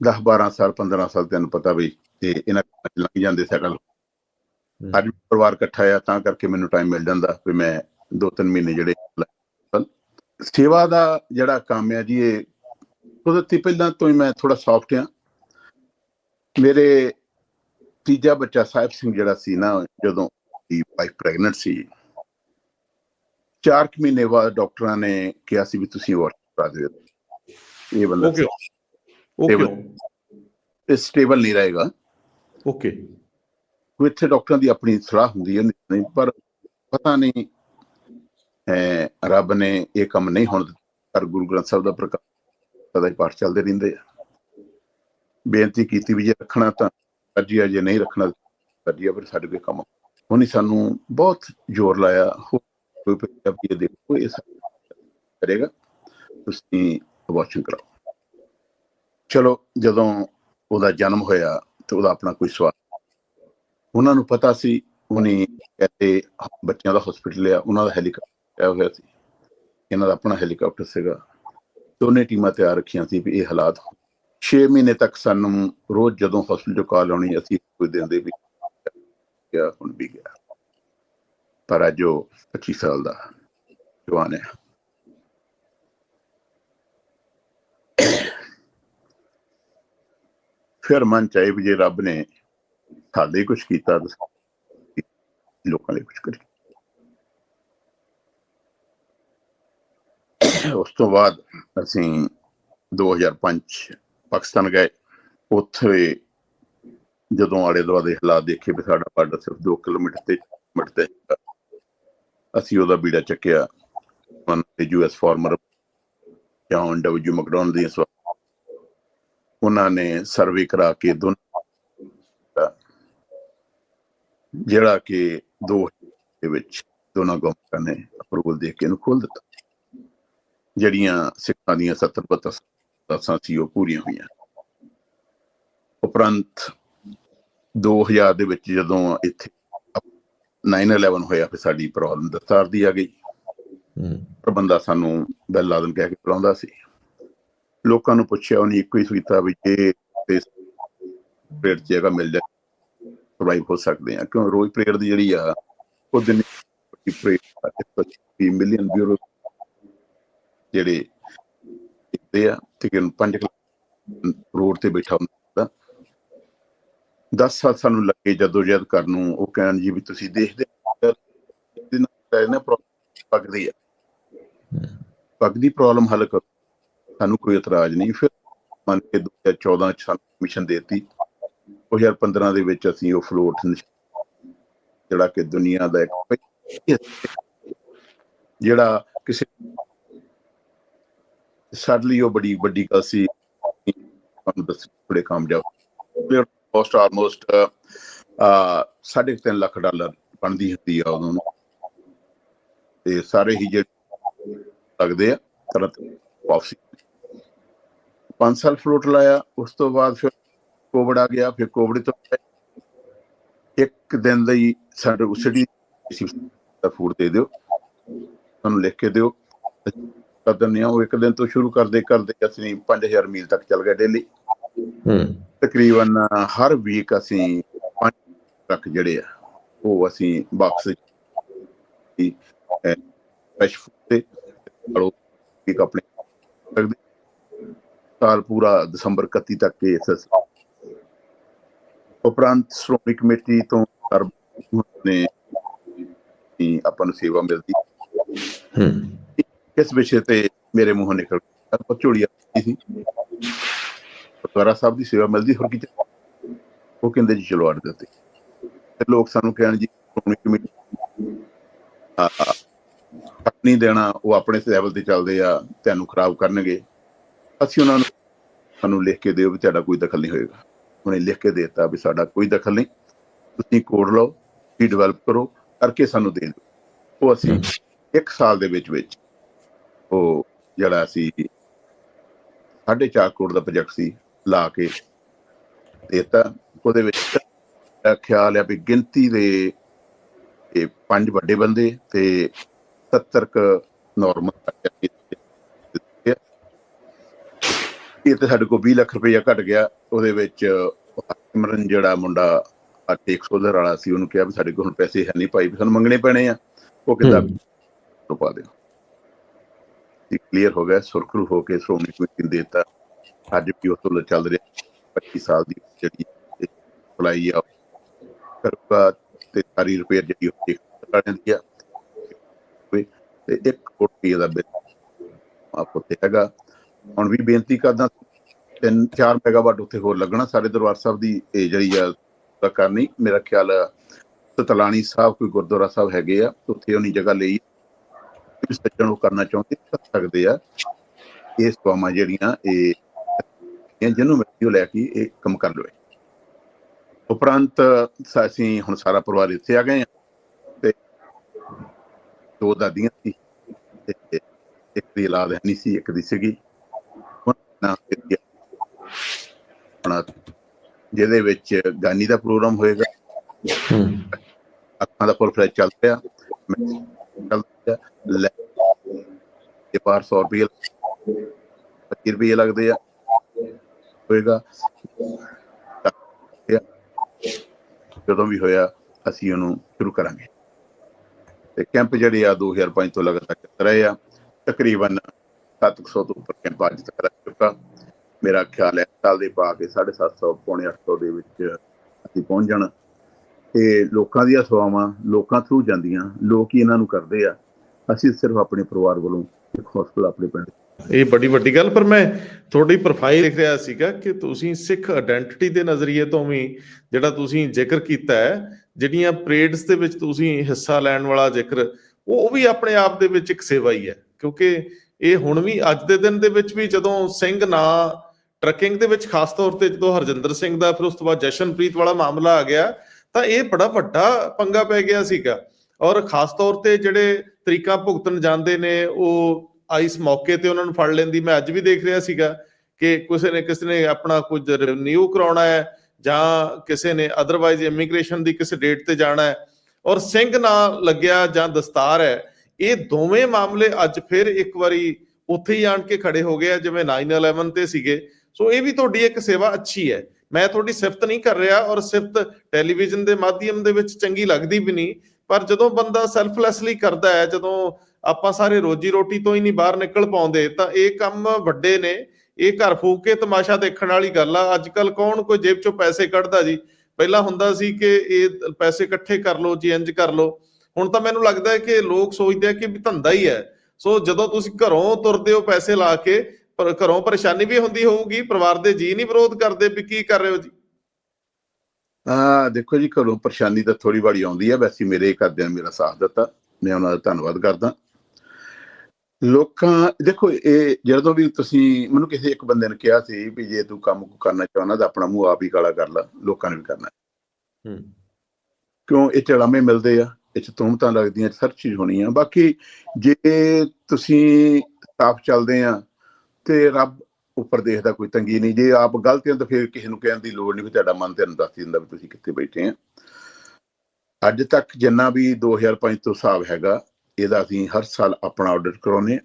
10 12 ਸਾਲ 15 ਸਾਲ ਤੈਨੂੰ ਪਤਾ ਵੀ ਤੇ ਇਹਨਾਂ ਲੰਘ ਜਾਂਦੇ ਸਾਈਕਲ। ਅੱਜ ਪਰਿਵਾਰ ਇਕੱਠਾ ਆ ਤਾਂ ਕਰਕੇ ਮੈਨੂੰ ਟਾਈਮ ਮਿਲ ਜਾਂਦਾ ਵੀ ਮੈਂ ਦੋ ਤਿੰਨ ਮਹੀਨੇ ਜਿਹੜੇ ਸੇਵਾ ਦਾ ਜਿਹੜਾ ਕੰਮ ਹੈ ਜੀ ਇਹ ਕੁਦਰਤੀ ਪਹਿਲਾਂ ਤੋਂ ਹੀ ਮੈਂ ਥੋੜਾ ਸੌਫਟ ਆ ਮੇਰੇ ਤੀਜਾ ਬੱਚਾ ਸਾਹਿਬ ਸਿੰਘ ਜਿਹੜਾ ਸੀ ਨਾ ਜਦੋਂ ਦੀ ਵਾਈਫ ਪ੍ਰੈਗਨੈਂਟ ਸੀ ਚਾਰ ਕੁ ਮਹੀਨੇ ਬਾਅਦ ਡਾਕਟਰਾਂ ਨੇ ਕਿਹਾ ਸੀ ਵੀ ਤੁਸੀਂ ਵਾਸ਼ ਕਰਾ ਦਿਓ। ਇਹ ਬੰਦਾ ਓਕੇ ਓਕੇ ਸਟੇਬਲ ਨਹੀਂ ਰਹੇਗਾ। ਓਕੇ ਕੋਈ ਇੱਥੇ ਡਾਕਟਰਾਂ ਦੀ ਆਪਣੀ ਸਲਾਹ ਹੁੰਦੀ ਹੈ ਨਹੀਂ ਪਰ ਪਤਾ ਨਹੀਂ ਰੱਬ ਨੇ ਇਹ ਕੰਮ ਨਹੀਂ ਹੋਣ ਦਿੱਤਾ। ਪਰ ਗੁਰੂ ਗ੍ਰੰਥ ਸਾਹਿਬ ਦਾ ਪ੍ਰਕਾਸ਼ ਸਦਾ ਹੀ ਪਾਠ ਚੱਲਦੇ ਰਹਿੰਦੇ ਆ। ਬੇਨਤੀ ਕੀਤੀ ਵੀ ਜੇ ਰੱਖਣਾ ਤਾਂ ਅਜੀਆ ਜੇ ਨਹੀਂ ਰੱਖਣਾ ਅਜੀਆ ਪਰ ਸਾਡੇ ਕੋਈ ਕੰਮ ਉਹਨੇ ਸਾਨੂੰ ਬਹੁਤ ਜ਼ੋਰ ਲਾਇਆ ਕੋਈ ਪੰਜਾਬੀ ਦੇਖੋ, ਇਹ ਕਰੇਗਾ, ਤੁਸੀਂ ਵਾਚਿੰਗ ਕਰਾਓ। ਚਲੋ, ਜਦੋਂ ਉਹਦਾ ਜਨਮ ਹੋਇਆ ਤੇ ਉਹਦਾ ਆਪਣਾ ਕੋਈ ਸਵਾਲ ਉਹਨਾਂ ਨੂੰ ਪਤਾ ਸੀ, ਉਹਨੇ ਕਹਿੰਦੇ ਬੱਚਿਆਂ ਦਾ ਹਸਪੀਟਲ ਆ ਉਹਨਾਂ ਦਾ ਹੈਲੀਕਾਪਟਰ ਆਇਆ ਹੋਇਆ ਸੀ। ਇਹਨਾਂ ਦਾ ਆਪਣਾ ਹੈਲੀਕਾਪਟਰ ਸੀਗਾ। ਦੋਨੇ ਟੀਮਾਂ ਤਿਆਰ ਰੱਖੀਆਂ ਸੀ ਵੀ ਇਹ ਹਾਲਾਤ 6 ਮਹੀਨੇ ਤੱਕ ਸਾਨੂੰ ਰੋਜ਼ ਜਦੋਂ ਹਸਪੀਟਲ ਤੋਂ ਕਾਲ ਆਉਣੀ, ਅਸੀਂ ਕੋਈ ਦਿੰਦੇ ਵੀ ਗਿਆ, ਹੁਣ ਵੀ ਗਿਆ। ਪਰ ਅੱਜ ਉਹ 25 ਸਾਲ ਦਾ ਜਵਾਨ ਹੈ। ਫਿਰ ਮਨ ਚਾਹੇ ਵੀ ਜੇ ਰੱਬ ਨੇ ਸਾਡੇ ਕੁਝ ਕੀਤਾ ਤਾਂ ਲੋਕਾਂ ਲਈ ਕੁਝ ਕਰੀ ਉਸ ਤੋਂ ਬਾਅਦ ਅਸੀਂ 2005 ਚ ਪਾਕਿਸਤਾਨ ਗਏ। ਉੱਥੇ ਜਦੋਂ ਆਲੇ ਦੁਆਲੇ ਹਾਲਾਤ ਦੇਖੇ ਵੀ ਸਾਡਾ ਬਾਰਡਰ ਸਿਰਫ 2 ਕਿਲੋਮੀਟਰ ਤੇ ਮਿਟਦੇ ਅਸੀਂ ਉਹਦਾ ਬੀੜਾ ਚੱਕਿਆ। ਮਨ US farmer John W McDonald ਦੀ ਉਹਨਾਂ ਨੇ ਸਰਵੇ ਕਰਾ ਕੇ ਦੋਨਾਂ ਜਿਹੜਾ ਕਿ ਦੋ ਦੇ ਵਿੱਚ ਦੋਨਾਂ ਗਵਰਨਮੈਂਟਾਂ ਨੇ ਅਪਰੂਵਲ ਦੇ ਕੇ ਇਹਨੂੰ ਖੋਲ ਦਿੱਤਾ। ਜਿਹੜੀਆਂ ਸਿੱਖਾਂ ਦੀਆਂ 70 72 ਦਸਾਂ ਸੀ ਉਹ ਪੂਰੀਆਂ ਹੋਈਆਂ। ਉਪਰੰਤ 2000 ਦੇ ਵਿੱਚ ਜਦੋਂ ਇੱਥੇ 9/11 ਹੋਇਆ ਫਿਰ ਸਾਡੀ ਪ੍ਰੋਬਲਮ ਦਸਤਾਰ ਦੀ ਆ ਗਈ। ਹੂੰ। ਪਰ ਬੰਦਾ ਸਾਨੂੰ ਬੈਲ ਲਾਦਨ ਕਹਿ ਕੇ ਬੁਲਾਉਂਦਾ ਸੀ। ਲੋਕਾਂ ਨੂੰ ਪੁੱਛਿਆ ਉਹਨੇ ਇੱਕੋ ਹੀ ਸੁਈਤਾ ਵੀ ਜੇ ਪ੍ਰੇਅਰ ਜਗ੍ਹਾ ਮਿਲ ਜਾਏ ਸਰਵਾਈਵ ਹੋ ਸਕਦੇ ਆ। ਕਿਉਂ? ਰੋਜ਼ ਪ੍ਰੇਅਰ ਦੀ ਜਿਹੜੀ ਆ ਉਹ ਦਿਨ ਦੀ ਪ੍ਰੇਅਰ 1 ਮਿਲੀਅਨ ਬਿਊਰੋ ਜਿਹੜੇ ਇੱਥੇ ਆ ਤਕਰੀਬਨ 5 ਰੋਡ ਤੇ ਬੈਠਾ ਹੁੰਦਾ 10 ਸਾਲ ਸਾਨੂੰ ਲੱਗੇ ਜਦੋਂ ਜਦ ਕਰਨ ਨੂੰ ਉਹ ਕਹਿਣ ਜੀ ਵੀ ਤੁਸੀਂ ਦੇਖਦੇ ਦਿਨ ਨਾ ਪ੍ਰੋਬਲਮ ਪੱਕਦੀ ਆ। ਪੱਗ ਦੀ ਪ੍ਰੋਬਲਮ ਹੱਲ ਕਰੋ। ਸਾਨੂੰ ਕੋਈ ਇਤਰਾਜ਼ ਨਹੀਂ। ਫਿਰ ਮੰਨ ਕੇ 2014 ਚ ਸਾਨੂੰ ਮਿਸ਼ਨ ਦੇਤੀ। 2015 ਦੇ ਵਿੱਚ ਅਸੀਂ ਉਹ ਫਲੋਟ ਜਿਹੜਾ ਕਿ ਦੁਨੀਆ ਦਾ ਇੱਕ ਜਿਹੜਾ ਕਿਸੇ ਸਾਡੇ ਲਈ ਉਹ ਬੜੀ ਵੱਡੀ ਗੱਲ ਸੀ। ਤੁਹਾਨੂੰ ਦੱਸ, ਬੜੇ ਕਾਮਯਾਬ ਕੋਸਟ ਆਲਮੋਸਟ ਸਾਢੇ ਕੁ ਤਿੰਨ ਲੱਖ ਡਾਲਰ ਬਣਦੀ ਹੁੰਦੀ ਆ ਉਦੋਂ ਤੇ ਸਾਰੇ ਹੀ ਜਿਹੜੇ ਲੱਗਦੇ ਆ ਤਰਤ ਵਾਪਸੀ। 5 ਸਾਲ ਫਲੋਟ ਲਾਇਆ, ਉਸ ਤੋਂ ਬਾਅਦ ਫਿਰ ਕੋਵਿਡ ਆ ਗਿਆ, ਫਿਰ ਕੋਵਿਡ ਤੋਂ ਇੱਕ ਦਿਨ ਲਈ ਸਾਡੇ ਉਸੜੀ ਫੂਡ ਦੇ ਦਿਓ। ਤੁਹਾਨੂੰ ਲਿਖ ਕੇ ਦਿਓ। ਕਰ ਦਿੰਦੇ ਆ ਉਹ ਇੱਕ ਦਿਨ ਤੋਂ ਸ਼ੁਰੂ ਕਰਦੇ ਕਰਦੇ ਅਸੀਂ 5000 ਮੀਲ ਤੱਕ ਚੱਲ ਗਏ ਡੇਲੀ ਹੂੰ। ਤਕਰੀਬਨ ਹਰ ਵੀਕ ਅਸੀਂ ਪੰਜ ਟਰੱਕ ਜਿਹੜੇ ਆ ਉਹ ਅਸੀਂ ਬਾਕਸ ਦੀ ਫਰੈਸ਼ ਫੂਡ ਤੇ ਲਓ ਇੱਕ ਆਪਣੇ ਸਕਦੇ। ਸਾਲ ਪੂਰਾ ਦਸੰਬਰ 31 ਤੱਕ ਇਹ SS ਉਪਰੰਤ ਸ਼੍ਰੋਮਣੀ ਕਮੇਟੀ ਤੋਂ ਨੇ ਆਪਾਂ ਨੂੰ ਸੇਵਾ ਮਿਲਦੀ। ਹੂੰ। ਇਸ ਵਿਸ਼ੇ ਤੇ ਮੇਰੇ ਮੂੰਹੋਂ ਨਿਕਲ ਗਿਆ। ਝੋਲੀ ਆਈ ਸੀ। ਗੁਰਦੁਆਰਾ ਸਾਹਿਬ ਦੀ ਸੇਵਾ ਮਿਲਦੀ, ਹੋਰ ਕੀ ਉਹ ਕਹਿੰਦੇ ਜੀ, ਚਲੋ ਅੱਡ ਦਿੱਤੇ ਤੇ ਲੋਕ ਸਾਨੂੰ ਕਹਿਣ ਜੀ ਸ਼੍ਰੋਮਣੀ ਕਮੇਟੀ ਆ, ਨਹੀਂ ਦੇਣਾ, ਉਹ ਆਪਣੇ ਲੈਵਲ ਤੇ ਚੱਲਦੇ ਆ, ਤੁਹਾਨੂੰ ਖਰਾਬ ਕਰਨਗੇ। ਅਸੀਂ ਉਹਨਾਂ ਨੂੰ, ਸਾਨੂੰ ਲਿਖ ਕੇ ਦਿਓ ਵੀ ਤੁਹਾਡਾ ਕੋਈ ਦਖਲ ਨਹੀਂ ਹੋਏਗਾ। ਉਹਨੇ ਲਿਖ ਕੇ ਦੇ ਦਿੱਤਾ ਵੀ ਸਾਡਾ ਕੋਈ ਦਖਲ ਨਹੀਂ। ਤੁਸੀਂ ਕੋਡ ਲਓ, ਵੀ ਡਿਵੈਲਪ ਕਰੋ, ਕਰਕੇ ਸਾਨੂੰ ਦੇ ਦਿਓ। ਉਹ ਅਸੀਂ ਇੱਕ ਸਾਲ ਦੇ ਵਿੱਚ ਵਿੱਚ ਉਹ ਜਿਹੜਾ ਸੀ ਸਾਢੇ ਚਾਰ ਕਰੋੜ ਦਾ ਪ੍ਰੋਜੈਕਟ ਸੀ ਲਾ ਕੇ ਦੇਤਾ। ਉਹਦੇ ਵਿੱਚ ਖਿਆਲ ਹੈ ਵੀ ਗਿਣਤੀ ਦੇ ਇਹ ਪੰਜ ਵੱਡੇ ਬੰਦੇ ਤੇ 70 ਕ ਨਾਰਮਲ ਇਹ ਤੇ ਸਾਡੇ ਕੋਲ 20 ਲੱਖ ਰੁਪਇਆ ਘਟ ਗਿਆ। ਉਹਦੇ ਵਿੱਚ ਸਿਮਰਨ ਜਿਹੜਾ ਮੁੰਡਾ ਆ ਟੇਕ ਸੋਲਰ ਵਾਲਾ ਸੀ ਉਹਨੂੰ ਕਿਹਾ ਵੀ ਸਾਡੇ ਕੋਲ ਹੁਣ ਪੈਸੇ ਹੈ ਨਹੀਂ ਭਾਈ ਸਾਨੂੰ ਮੰਗਣੇ ਪੈਣੇ ਆ। ਉਹ ਹੂੰ। ਤੋਂ ਪਾ ਦਿਓ। ਇਹ ਕਲੀਅਰ ਹੋ ਗਿਆ, ਸੁਰਖਰੂ ਹੋ ਕੇ ਸ਼੍ਰੋਮਣੀ ਕਮੇਟੀ ਨੇ ਦੇਤਾ। ਅੱਜ ਵੀ ਉਹ ਤੋਂ ਚੱਲ ਰਿਹਾ 25 ਸਾਲ ਦੀ ਜਿਹੜੀ ਸਪਲਾਈ ਆ ਕਰਵਾ ਤੇ ਸਾਰੀ ਰਿਪੇਅਰ ਜਿਹੜੀ ਉਹ ਇੱਕ ਕਰਾਂ ਦੀ ਆ। ਤੇ ਇੱਕ ਕਰੋੜ ਰੁਪਏ ਦਾ ਬਿੱਲ ਆਪਕੋ ਤੇ ਹੈਗਾ। ਹੁਣ ਵੀ ਬੇਨਤੀ ਕਰਦਾ 3 4 ਮੈਗਾਵਾਟ ਉੱਥੇ ਹੋਰ ਲੱਗਣਾ ਸਾਡੇ ਦਰਬਾਰ ਸਾਹਿਬ ਦੀ, ਇਹ ਜਿਹੜੀ ਆ, ਦਾ ਕਰਨੀ ਮੇਰਾ ਖਿਆਲ ਤਤਲਾਣੀ ਸਾਹਿਬ, ਕੋਈ ਗੁਰਦੁਆਰਾ ਸਾਹਿਬ ਹੈਗੇ ਆ, ਉੱਥੇ ਉਹਨੀ ਜਗ੍ਹਾ ਲਈ ਵੀ ਸੱਜਣ ਉਹ ਕਰਨਾ ਚਾਹੁੰਦੇ ਕਰ ਸਕਦੇ ਆ। ਇਹ ਸਵਾਮਾਂ ਜਿਹੜੀਆਂ ਇਹ ਜਿਹਨੂੰ ਉਹ ਲੈ ਕੇ ਇਹ ਕੰਮ ਕਰ ਲਵੇ। ਉਪਰੰਤ ਅਸੀਂ ਹੁਣ ਸਾਰਾ ਪਰਿਵਾਰ ਇੱਥੇ ਆ ਗਏ ਆ ਤੇ ਦੋ ਦਾਦੀਆਂ ਸੀ ਤੇ ਇੱਕ ਦੀ ਔਲਾਦ ਹੈ ਨਹੀਂ ਸੀ ਇੱਕ ਦੀ ਸੀਗੀ। ਜਿਹਦੇ ਵਿੱਚ ਗਾਨੀ ਦਾ ਪ੍ਰੋਗਰਾਮ ਹੋਏਗਾ। ਅੱਖਾਂ ਦਾ ਫੁੱਲ ਫਲੈਜ ਚੱਲ ਰਿਹਾ। ਮੈਂ ਚੱਲ ਇਹ ਪਾਰ 100 ਰੁਪਏ 25 ਰੁਪਏ ਲੱਗਦੇ ਆ। ਹੋਏਗਾ। ਜਦੋਂ ਵੀ ਹੋਇਆ, ਅਸੀਂ ਉਹਨੂੰ ਸ਼ੁਰੂ ਕਰਾਂਗੇ। ਤੇ ਕੈਂਪ ਜਿਹੜੇ ਆ 2005 ਤੋਂ ਲਗਾਤਾਰ ਚੱਲ ਰਹੇ ਆ। ਤਕਰੀਬਨ 700 ਤੋਂ ਉੱਪਰ ਕੈਂਪ ਅੱਜ ਤੱਕ ਰਹਿ ਚੁੱਕਾ। ਮੇਰਾ ਖਿਆਲ ਹੈ, ਸਾਲ ਦੇ ਪਾ ਕੇ 750 ਪੌਣੇ 800 ਦੇ ਵਿੱਚ ਅਸੀਂ ਪਹੁੰਚ ਜਾਣਾ। ਤੇ ਲੋਕਾਂ ਦੀਆਂ ਸੇਵਾਵਾਂ ਲੋਕਾਂ ਥਰੂ ਜਾਂਦੀਆਂ। ਲੋਕ ਹੀ ਇਹਨਾਂ ਨੂੰ ਕਰਦੇ ਆ। ਅਸੀਂ ਸਿਰਫ ਆਪਣੇ ਪਰਿਵਾਰ ਵੱਲੋਂ ਇੱਕ ਹਸਪਤਾਲ ਆਪਣੇ ਪਿੰਡ ਇਹ ਬੜੀ ਵੱਡੀ ਗੱਲ, ਪਰ ਮੈਂ ਤੁਹਾਡੀ ਪ੍ਰੋਫਾਈਲ ਦੇਖ ਰਿਹਾ ਸੀਗਾ ਕਿ ਤੁਸੀਂ ਸਿੱਖ ਆਇਡੈਂਟੀਟੀ ਦੇ ਨਜ਼ਰੀਏ ਤੋਂ ਵੀ ਜਿਹੜਾ ਤੁਸੀਂ ਜ਼ਿਕਰ ਕੀਤਾ ਹੈ, ਜਿਹੜੀਆਂ ਪਰੇਡਸ ਦੇ ਵਿੱਚ ਤੁਸੀਂ ਹਿੱਸਾ ਲੈਣ ਵਾਲਾ ਜ਼ਿਕਰ, ਉਹ ਵੀ ਆਪਣੇ ਆਪ ਦੇ ਵਿੱਚ ਇੱਕ ਸੇਵਾ ਹੀ ਹੈ। ਕਿਉਂਕਿ ਇਹ ਹੁਣ ਵੀ ਅੱਜ ਦੇ ਦਿਨ ਦੇ ਵਿੱਚ ਵੀ ਜਦੋਂ ਸਿੰਘ ਨਾ ਟਰੱਕਿੰਗ ਦੇ ਵਿੱਚ ਖਾਸ ਤੌਰ ਤੇ ਜਦੋਂ ਹਰਜਿੰਦਰ ਸਿੰਘ ਦਾ, ਫਿਰ ਉਸ ਤੋਂ ਬਾਅਦ ਜਸ਼ਨਪ੍ਰੀਤ ਵਾਲਾ ਮਾਮਲਾ ਆ ਗਿਆ, ਤਾਂ ਇਹ ਬੜਾ ਵੱਡਾ ਪੰਗਾ ਪੈ ਗਿਆ ਸੀਗਾ। ਔਰ ਖਾਸ ਤੌਰ ਤੇ ਜਿਹੜੇ ਤਰੀਕਾ ਭੁਗਤਣ ਜਾਂਦੇ ਨੇ, ਉਹ ਆਈਸ ਮੌਕੇ ਤੇ ਉਹਨਾਂ ਨੂੰ ਫੜ ਲੈਂਦੀ। ਮੈਂ ਅੱਜ ਵੀ ਦੇਖ ਰਿਹਾ ਸੀਗਾ ਕਿ ਕਿਸੇ ਨੇ ਕਿਸੇ ਨੇ ਆਪਣਾ ਕੁਝ ਰਿਨਿਊ ਕਰਾਉਣਾ ਹੈ ਜਾਂ ਕਿਸੇ ਨੇ ਅਦਰਵਾਈਜ਼ ਇਮੀਗ੍ਰੇਸ਼ਨ ਦੀ ਕਿਸੇ ਡੇਟ ਤੇ ਜਾਣਾ ਹੈ। ਔਰ ਸਿੰਘ ਨਾ ਲੱਗਿਆ ਜਾਂ ਦਸਤਾਰ ਹੈ, ਇਹ ਦੋਵੇਂ ਮਾਮਲੇ ਅੱਜ ਫਿਰ ਇੱਕ ਵਾਰੀ ਉੱਥੇ ਹੀ ਆਣ ਕੇ ਖੜੇ ਹੋ ਗਏ ਆ, ਜਿਵੇਂ 9/11 ਤੇ ਸੀਗੇ। ਸੋ ਇਹ ਵੀ ਤੁਹਾਡੀ ਇੱਕ ਸੇਵਾ ਅੱਛੀ ਹੈ। ਮੈਂ ਤੁਹਾਡੀ ਸਿਫਤ ਨਹੀਂ ਕਰ ਰਿਹਾ ਔਰ ਸਿਫਤ ਟੈਲੀਵਿਜ਼ਨ ਦੇ ਮਾਧਿਅਮ ਦੇ ਵਿੱਚ ਚੰਗੀ ਲੱਗਦੀ ਵੀ ਨਹੀਂ। ਪਰ ਜਦੋਂ ਬੰਦਾ ਸੈਲਫਲੈਸਲੀ ਕਰਦਾ ਹੈ, ਜਦੋਂ ਆਪਾਂ ਸਾਰੇ ਰੋਜੀ ਰੋਟੀ ਤੋਂ ਹੀ ਨਹੀਂ ਬਾਹਰ ਨਿਕਲ ਪਾਉਂਦੇ, ਤਾਂ ਇਹ ਕੰਮ ਵੱਡੇ ਨੇ। ਇਹ ਘਰ ਫੂਕ ਕੇ ਤਮਾਸ਼ਾ ਦੇਖਣ ਵਾਲੀ ਗੱਲ ਆ। ਅੱਜ ਕੱਲ ਕੌਣ ਕੋਈ ਜੇਬ ਚੋਂ ਪੈਸੇ ਕੱਢਦਾ ਜੀ? ਪਹਿਲਾਂ ਹੁੰਦਾ ਸੀ ਕਿ ਇਹ ਪੈਸੇ ਇਕੱਠੇ ਕਰ ਲਓ, ਜੀ ਇੰਜ ਕਰ ਲਓ। ਹੁਣ ਤਾਂ ਮੈਨੂੰ ਲੱਗਦਾ ਹੈ ਕਿ ਲੋਕ ਸੋਚਦੇ ਆ ਕਿ ਵੀ ਧੰਦਾ ਹੀ ਹੈ। ਸੋ ਜਦੋਂ ਤੁਸੀਂ ਘਰੋਂ ਤੁਰਦੇ ਹੋ ਪੈਸੇ ਲਾ ਕੇ, ਪਰ ਘਰੋਂ ਪਰੇਸ਼ਾਨੀ ਵੀ ਹੁੰਦੀ ਹੋਊਗੀ, ਪਰਿਵਾਰ ਦੇ ਜੀ ਨਹੀਂ ਵਿਰੋਧ ਕਰਦੇ ਵੀ ਕੀ ਕਰ ਰਹੇ ਹੋ ਜੀ? ਆ ਦੇਖੋ ਜੀ ਘਰੋਂ ਪਰੇਸ਼ਾਨੀ ਤਾਂ ਥੋੜੀ ਬੜੀ ਆਉਂਦੀ ਹੈ। ਵੈਸੇ ਮੇਰੇ ਘਰਦਿਆਂ ਨੇ ਮੇਰਾ ਸਾਥ ਦਿੱਤਾ। ਮੈਂ ਉਹਨਾਂ ਦਾ ਧੰਨਵਾਦ ਕਰਦਾ। ਲੋਕਾਂ ਦੇਖੋ ਇਹ ਜਦੋਂ ਵੀ ਤੁਸੀਂ ਮੈਨੂੰ ਕਿਸੇ ਇੱਕ ਬੰਦੇ ਨੇ ਕਿਹਾ ਸੀ ਵੀ ਜੇ ਤੂੰ ਕੰਮ ਕਰਨਾ ਚਾਹੁੰਦਾ ਤਾਂ ਆਪਣਾ ਮੂੰਹ ਆਪ ਹੀ ਕਾਲਾ ਕਰ ਲੈ ਲੋਕਾਂ ਨੇ ਵੀ ਕਰਨਾ। ਹੈ। ਕਿਉਂ? ਇਹ ਚਲਾਮੇ ਮਿਲਦੇ ਆ। ਇਹ ਚ ਤੁਹਮਤਾਂ ਲੱਗਦੀਆਂ ਹਰ ਚੀਜ਼ ਹੋਣੀ ਆ। ਬਾਕੀ ਜੇ ਤੁਸੀਂ ਸਾਫ਼ ਚੱਲਦੇ ਆ ਤੇ ਰੱਬ ਉੱਪਰ ਦੇਖਦਾ ਕੋਈ ਤੰਗੀ ਨਹੀਂ ਜੇ ਆਪ ਗਲਤੀ ਆ ਤਾਂ ਫਿਰ ਕਿਸੇ ਨੂੰ ਕਹਿਣ ਦੀ ਲੋੜ ਨਹੀਂ ਵੀ ਤੁਹਾਡਾ ਮਨ ਤੈਨੂੰ ਦੱਸ ਦਿੰਦਾ ਵੀ ਤੁਸੀਂ ਕਿੱਥੇ ਬੈਠੇ ਆ। ਅੱਜ ਤੱਕ ਜਿੰਨਾ ਵੀ 2005 ਤੋਂ ਹਿਸਾਬ ਹੈਗਾ ਇਹਦਾ ਅਸੀਂ ਹਰ ਸਾਲ ਆਪਣਾ ਆਡਿਟ ਕਰਾਉਨੇ।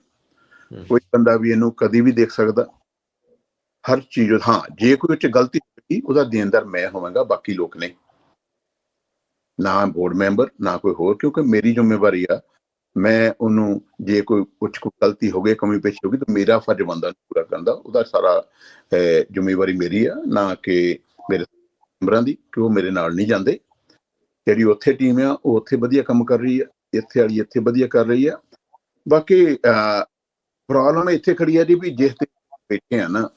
ਕੋਈ ਬੰਦਾ ਵੀ ਇਹਨੂੰ ਕਦੀ ਵੀ ਦੇਖ ਸਕਦਾ। ਹਰ ਚੀਜ਼ ਹਾਂ ਜੇ ਕੋਈ ਉੱਚ ਗਲਤੀ ਹੋਈ ਉਹਦਾ ਦੇਣਦਾਰ ਮੈਂ ਹੋਵਾਂਗਾ ਬਾਕੀ ਲੋਕ ਨਹੀਂ। ਨਾ ਬੋਰਡ ਮੈਂਬਰ ਨਾ ਕੋਈ ਹੋਰ ਕਿਉਂਕਿ ਮੇਰੀ ਜ਼ਿੰਮੇਵਾਰੀ ਆ ਮੈਂ ਉਹਨੂੰ ਜੇ ਕੋਈ ਕੁਝ ਕੋ ਗਲਤੀ ਹੋ ਗਈ, ਕਮੀ ਪੇਸ਼ੀ ਹੋ ਗਈ, ਤਾਂ ਮੇਰਾ ਫਰਜ਼ ਬਣਦਾ ਉਹਨੂੰ ਪੂਰਾ ਕਰਨ ਦਾ। ਉਹਦਾ ਸਾਰਾ ਜ਼ਿੰਮੇਵਾਰੀ ਮੇਰੀ ਆ, ਨਾ ਕਿ ਮੇਰੇ ਮੈਂਬਰਾਂ ਦੀ, ਕਿ ਉਹ ਮੇਰੇ ਨਾਲ ਨਹੀਂ ਜਾਂਦੇ। ਜਿਹੜੀ ਉੱਥੇ ਟੀਮ ਆ, ਉਹ ਉੱਥੇ ਵਧੀਆ ਕੰਮ ਕਰ ਰਹੀ ਆ, ਇੱਥੇ ਵਾਲੀ ਇੱਥੇ ਵਧੀਆ ਕਰ ਰਹੀ ਆ। ਬਾਕੀ ਪ੍ਰੋਬਲਮ ਇੱਥੇ ਖੜੀ ਆ ਜੀ ਵੀ ਜਿਸ ਤੇ ਬੈਠੇ ਆ ਨਾ,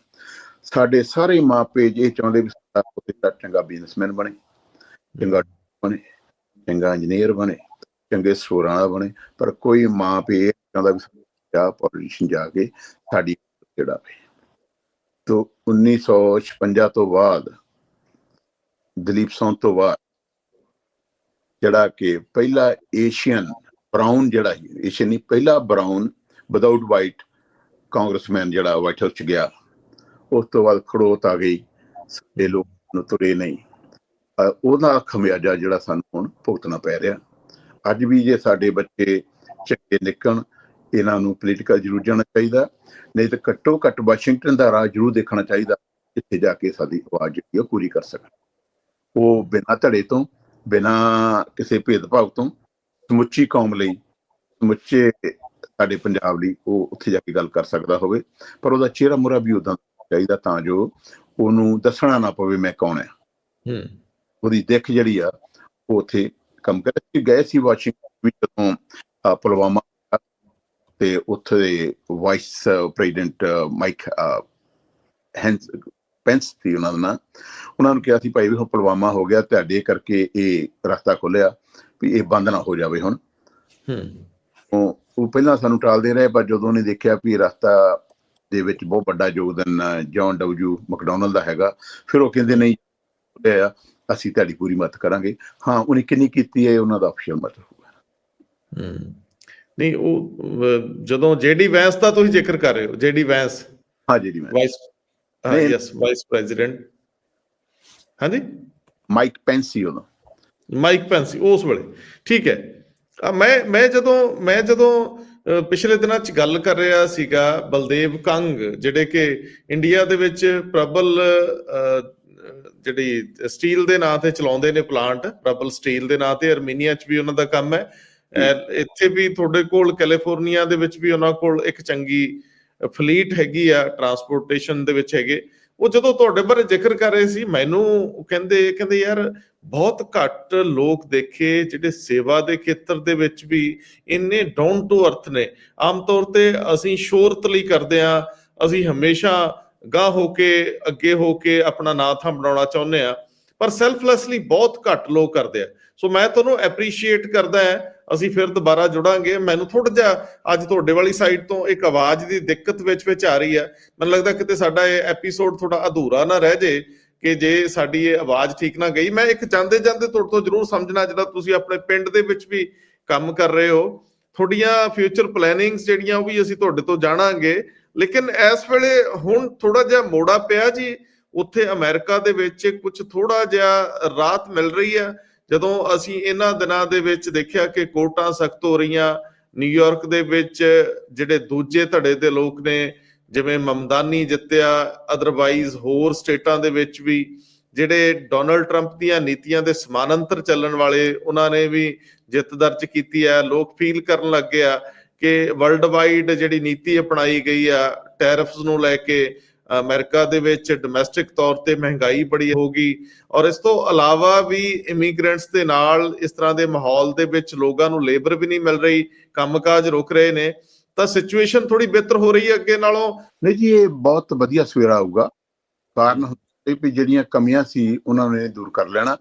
ਸਾਡੇ ਸਾਰੇ ਮਾਪੇ ਇਹ ਚਾਹੁੰਦੇ ਵੀ ਸਾਡਾ ਪੁੱਤ ਚੰਗਾ ਬਿਜ਼ਨਸਮੈਨ ਬਣੇ, ਚੰਗਾ ਬਣੇ, ਚੰਗਾ ਇੰਜੀਨੀਅਰ ਬਣੇ ਚੰਗੇ ਸਟੋਰਾਂ ਵਾਲਾ ਬਣੇ, ਪਰ ਕੋਈ ਮਾਂ ਪਿਓ ਇਹ ਚਾਹੁੰਦਾ ਵੀ ਸਾਡਾ ਜਾ ਕੇ ਸਾਡੀ ਜਿਹੜਾ ਤੋਂ 1956 ਤੋਂ ਬਾਅਦ, ਦਲੀਪ ਸੌਂ ਤੋਂ ਬਾਅਦ, ਜਿਹੜਾ ਕਿ ਪਹਿਲਾ ਏਸ਼ੀਅਨ ਬਰਾਊਨ ਜਿਹੜਾ ਏਸ਼ੀਅਨ ਨਹੀਂ, ਪਹਿਲਾ ਬਰਾਊਨ ਵਿਦਆਊਟ ਵਾਈਟ ਕਾਂਗਰਸਮੈਨ ਜਿਹੜਾ ਵਾਈਟ ਹਾਊਸ ਚ ਗਿਆ। ਉਸ ਤੋਂ ਬਾਅਦ ਖੜੋਤ ਆ ਗਈ, ਸਾਡੇ ਲੋਕ ਨੂੰ ਤੁਰੇ ਨਹੀਂ। ਉਹਦਾ ਖਮਿਆਜਾ ਜਿਹੜਾ ਸਾਨੂੰ ਹੁਣ ਭੁਗਤਣਾ ਪੈ ਰਿਹਾ। ਅੱਜ ਵੀ ਜੇ ਸਾਡੇ ਬੱਚੇ ਚੰਗੇ ਨਿਕਲਣ ਇਹਨਾਂ ਨੂੰ ਪੋਲੀਟੀਕਲ ਜ਼ਰੂਰ ਜਾਣਾ ਚਾਹੀਦਾ ਨਹੀਂ ਤਾਂ ਘੱਟੋ ਘੱਟ ਵਾਸ਼ਿੰਗਟਨ ਦਾ ਰਾਹ ਜ਼ਰੂਰ ਦੇਖਣਾ ਚਾਹੀਦਾ ਜਿੱਥੇ ਜਾ ਕੇ ਸਾਡੀ ਆਵਾਜ਼ ਜਿਹੜੀ ਉਹ ਪੂਰੀ ਕਰ ਸਕਣ। ਉਹ ਬਿਨਾਂ ਧੜੇ ਤੋਂ ਬਿਨਾਂ ਕਿਸੇ ਭੇਦਭਾਵ ਤੋਂ ਸਮੁੱਚੀ ਕੌਮ ਲਈ ਸਮੁੱਚੇ ਸਾਡੇ ਪੰਜਾਬ ਲਈ ਉਹ ਉੱਥੇ ਜਾ ਕੇ ਗੱਲ ਕਰ ਸਕਦਾ ਹੋਵੇ ਪਰ ਉਹਦਾ ਚਿਹਰਾ ਮੁਰਾ ਵੀ ਉਦਾਂ ਚਾਹੀਦਾ ਤਾਂ ਜੋ ਉਹਨੂੰ ਦੱਸਣਾ ਨਾ ਪਵੇ ਮੈਂ ਕੌਣ ਆ। ਹੂੰ। ਉਹਦੀ ਦਿੱਖ ਜਿਹੜੀ ਆ ਉਹ ਉੱਥੇ ਕੰਮ ਕਰ। ਗਏ ਸੀ ਵਾਸ਼ਿੰਗਟਨ ਵਿੱਚ ਜਦੋਂ ਪੁਲਵਾਮਾ ਤੇ ਉੱਥੇ ਵਾਈਸ ਪ੍ਰੈਜ਼ੀਡੈਂਟ ਮਾਈਕ ਹੈਂਸ ਪੈਂਸ ਸੀ ਉਹਨਾਂ ਦਾ ਨਾਂ। ਉਹਨਾਂ ਨੂੰ ਕਿਹਾ ਸੀ ਭਾਈ ਵੀ ਹੁਣ ਪੁਲਵਾਮਾ ਹੋ ਗਿਆ ਤੁਹਾਡੇ ਕਰਕੇ ਇਹ ਰਸਤਾ ਖੁੱਲਿਆ ਵੀ ਇਹ ਬੰਦ ਨਾ ਹੋ ਜਾਵੇ ਹੁਣ। ਹੂੰ। ਉਹ ਪਹਿਲਾਂ ਸਾਨੂੰ ਟਾਲਦੇ ਰਹੇ ਪਰ ਜਦੋਂ ਉਹਨੇ ਦੇਖਿਆ ਵੀ ਰਸਤਾ ਦੇ ਵਿੱਚ ਬਹੁਤ ਵੱਡਾ ਯੋਗਦਾਨ ਜੌਨ ਡਬਲਯੂ ਮੈਕਡੋਨਲਡ ਦਾ ਹੈਗਾ ਫਿਰ ਉਹ ਕਹਿੰਦੇ ਨਹੀਂ ਆ। ਅਸੀਂ ਤੁਹਾਡੀ ਪੂਰੀ ਮਦਦ ਕਰਾਂਗੇ। ਹਾਂ ਉਹਨੇ ਕਿੰਨੀ ਕੀਤੀ ਹੈ ਉਹਨਾਂ ਦਾ ਅਫੀਸ਼ੀਅਲ ਮਤਲਬ ਹੋਊਗਾ। ਹੂੰ। ਨਹੀਂ ਉਹ ਜਦੋਂ ਜੇਡੀ ਵੈਂਸ ਦਾ ਤੁਸੀਂ ਜ਼ਿਕਰ ਕਰ ਰਹੇ ਹੋ ਜੇਡੀ ਵੈਂਸ? ਹਾਂ ਜੀ ਮੈਂ ਵਾਈਸ ਹਾਂ। Yes vice president. ਹਾਂਜੀ? ਮਾਈਕ ਪੈਂਸੀ ਉਹਦਾ। ਮਾਈਕ ਪੈਂਸੀ ਉਸ ਵੇਲੇ। ਠੀਕ ਹੈ। ਮੈਂ ਮੈਂ ਜਦੋਂ ਮੈਂ ਜਦੋਂ ਪਿਛਲੇ ਦਿਨਾਂ 'ਚ ਗੱਲ ਕਰ ਰਿਹਾ ਸੀਗਾ ਬਲਦੇਵ ਕੰਗ ਜਿਹੜੇ ਕਿ ਇੰਡੀਆ ਦੇ ਵਿੱਚ ਪ੍ਰਬਲ ਜਿਹੜੀ ਸਟੀਲ ਦੇ ਨਾਂ ਤੇ ਚਲਾਉਂਦੇ ਨੇ ਪਲਾਂਟ ਪ੍ਰਬਲ ਸਟੀਲ ਦੇ ਨਾਂ ਤੇ ਅਰਮੀਨੀਆ 'ਚ ਵੀ ਉਹਨਾਂ ਦਾ ਕੰਮ ਹੈ। ਇੱਥੇ ਵੀ ਤੁਹਾਡੇ ਕੋਲ ਕੈਲੀਫੋਰਨੀਆ ਦੇ ਵਿੱਚ ਵੀ ਉਹਨਾਂ ਕੋਲ ਇੱਕ ਚੰਗੀ ਫਲੀਟ ਹੈਗੀ ਆ ਟਰਾਂਸਪੋਰਟੇਸ਼ਨ ਦੇ ਵਿੱਚ ਹੈਗੇ। ਉਹ ਜਦੋਂ ਤੁਹਾਡੇ ਬਾਰੇ ਜ਼ਿਕਰ ਕਰ ਰਹੇ ਸੀ ਮੈਨੂੰ ਉਹ ਕਹਿੰਦੇ ਕਹਿੰਦੇ ਯਾਰ ਬਹੁਤ ਘੱਟ ਲੋਕ ਦੇਖੇ ਜਿਹੜੇ ਸੇਵਾ ਦੇ ਖੇਤਰ ਦੇ ਵਿੱਚ ਵੀ ਇੰਨੇ ਡਾਊਨ ਟੂ ਅਰਥ ਨੇ। ਆਮ ਤੌਰ ਤੇ ਅਸੀਂ ਸ਼ੋਹਰਤ ਲਈ ਕਰਦੇ ਆ ਅਸੀਂ ਹਮੇਸ਼ਾ ਗਾਹ ਹੋ ਕੇ, ਅੱਗੇ ਹੋ ਕੇ ਆਪਣਾ ਨਾਂ ਥਾਂ ਬਣਾਉਣਾ ਚਾਹੁੰਦੇ ਆ, ਪਰ ਸੈਲਫਲੈਸਲੀ ਬਹੁਤ ਘੱਟ ਲੋਕ ਕਰਦੇ ਆ। ਸੋ ਮੈਂ ਤੁਹਾਨੂੰ ਐਪਰੀਸ਼ੀਏਟ ਕਰਦਾ ਹਾਂ, ਅਸੀਂ ਫਿਰ ਦੁਬਾਰਾ ਜੁੜਾਂਗੇ। ਮੈਨੂੰ ਥੋੜਾ ਜਿਹਾ ਅੱਜ ਤੁਹਾਡੇ ਵਾਲੀ ਸਾਈਡ ਤੋਂ ਇੱਕ ਆਵਾਜ਼ ਦੀ ਦਿੱਕਤ ਵਿੱਚ ਵਿੱਚ ਆ ਰਹੀ ਹੈ। ਮੈਨੂੰ ਲੱਗਦਾ ਕਿਤੇ ਸਾਡਾ ਇਹ ਐਪੀਸੋਡ ਥੋੜਾ ਅਧੂਰਾ ਨਾ ਰਹਿ ਜੇ ਕਿ ਜੇ ਸਾਡੀ ਇਹ ਆਵਾਜ਼ ਠੀਕ ਨਾ ਗਈ। ਮੈਂ ਇੱਕ ਜਾਂਦੇ ਜਾਂਦੇ ਤੁਹਾਡੇ ਤੋਂ ਜਰੂਰ ਸਮਝਣਾ, ਜਿਹੜਾ ਤੁਸੀਂ ਆਪਣੇ ਪਿੰਡ ਦੇ ਵਿੱਚ ਵੀ ਕੰਮ ਕਰ ਰਹੇ ਹੋ। ਤੁਹਾਡੀਆਂ ਫਿਊਚਰ ਪਲੈਨਿੰਗਸ ਜਿਹੜੀਆਂ ਉਹ ਵੀ ਅਸੀਂ ਤੁਹਾਡੇ ਤੋਂ ਜਾਣਾਂਗੇ। ਲੇਕਿਨ ਇਸ ਵੇਲੇ ਹੁਣ ਥੋੜਾ ਜਿਹਾ ਮੋੜਾ ਪਿਆ ਜੀ। ਉੱਥੇ ਅਮਰੀਕਾ ਦੇ ਵਿੱਚ ਕੁਝ ਥੋੜਾ ਜਿਹਾ ਰਾਤ ਮਿਲ ਰਹੀ ਹੈ। ਜਦੋਂ ਅਸੀਂ ਇਹਨਾਂ ਦਿਨਾਂ ਦੇ ਵਿੱਚ ਦੇਖਿਆ ਕਿ ਕੋਰਟਾਂ ਸਖਤ ਹੋ ਰਹੀਆਂ, ਨਿਊਯਾਰਕ ਦੇ ਵਿੱਚ ਜਿਹੜੇ ਦੂਜੇ ਧੜੇ ਦੇ ਲੋਕ ਨੇ, ਜਿਵੇਂ ਮਮਦਾਨੀ ਜਿੱਤਿਆ ਅਦਰਵਾਈਜ਼ ਹੋਰ ਸਟੇਟਾਂ ਦੇ ਵਿੱਚ ਵੀ ਜਿਹੜੇ ਡੋਨਲਡ ਟਰੰਪ ਦੀਆਂ ਨੀਤੀਆਂ ਦੇ ਸਮਾਨਾਂਤਰ ਚੱਲਣ ਵਾਲੇ, ਉਹਨਾਂ ਨੇ ਵੀ ਜਿੱਤ ਦਰਜ ਕੀਤੀ ਹੈ। ਲੋਕ ਫੀਲ ਕਰਨ ਲੱਗੇ ਆ। ਕਿ ਵਰਲਡ ਵਾਈਡ ਜਿਹੜੀ ਨੀਤੀ ਅਪਣਾਈ ਗਈ ਆ ਟੈਰਿਫਸ ਨੂੰ ਲੈ ਕੇ, ਅਮਰੀਕਾ ਦੇ ਵਿੱਚ ਡੋਮੈਸਟਿਕ ਤੌਰ ਤੇ ਮਹਿੰਗਾਈ ਬੜੀ ਹੋ ਗਈ ਔਰ ਇਸ ਤੋਂ ਇਲਾਵਾ ਵੀ ਇਮੀਗ੍ਰੈਂਟਸ ਦੇ ਨਾਲ ਇਸ ਤਰ੍ਹਾਂ ਦੇ ਮਾਹੌਲ ਦੇ ਵਿੱਚ ਲੋਕਾਂ ਨੂੰ ਲੇਬਰ ਵੀ ਨਹੀਂ ਮਿਲ ਰਹੀ, ਕੰਮਕਾਜ ਰੁਕ ਰਹੇ ਨੇ, ਤਾਂ ਸਿਚੁਏਸ਼ਨ ਥੋੜੀ ਬਿਹਤਰ ਹੋ ਰਹੀ ਹੈ ਅੱਗੇ ਨਾਲੋਂ। ਨਹੀਂ ਜੀ, ਇਹ ਬਹੁਤ ਵਧੀਆ ਸਵੇਰਾ ਆਊਗਾ, ਕਾਰਨ ਵੀ ਜਿਹੜੀਆਂ ਕਮੀਆਂ ਸੀ, ਉਹਨਾਂ ਨੇ ਦੂਰ ਕਰ ਲੈਣਾ।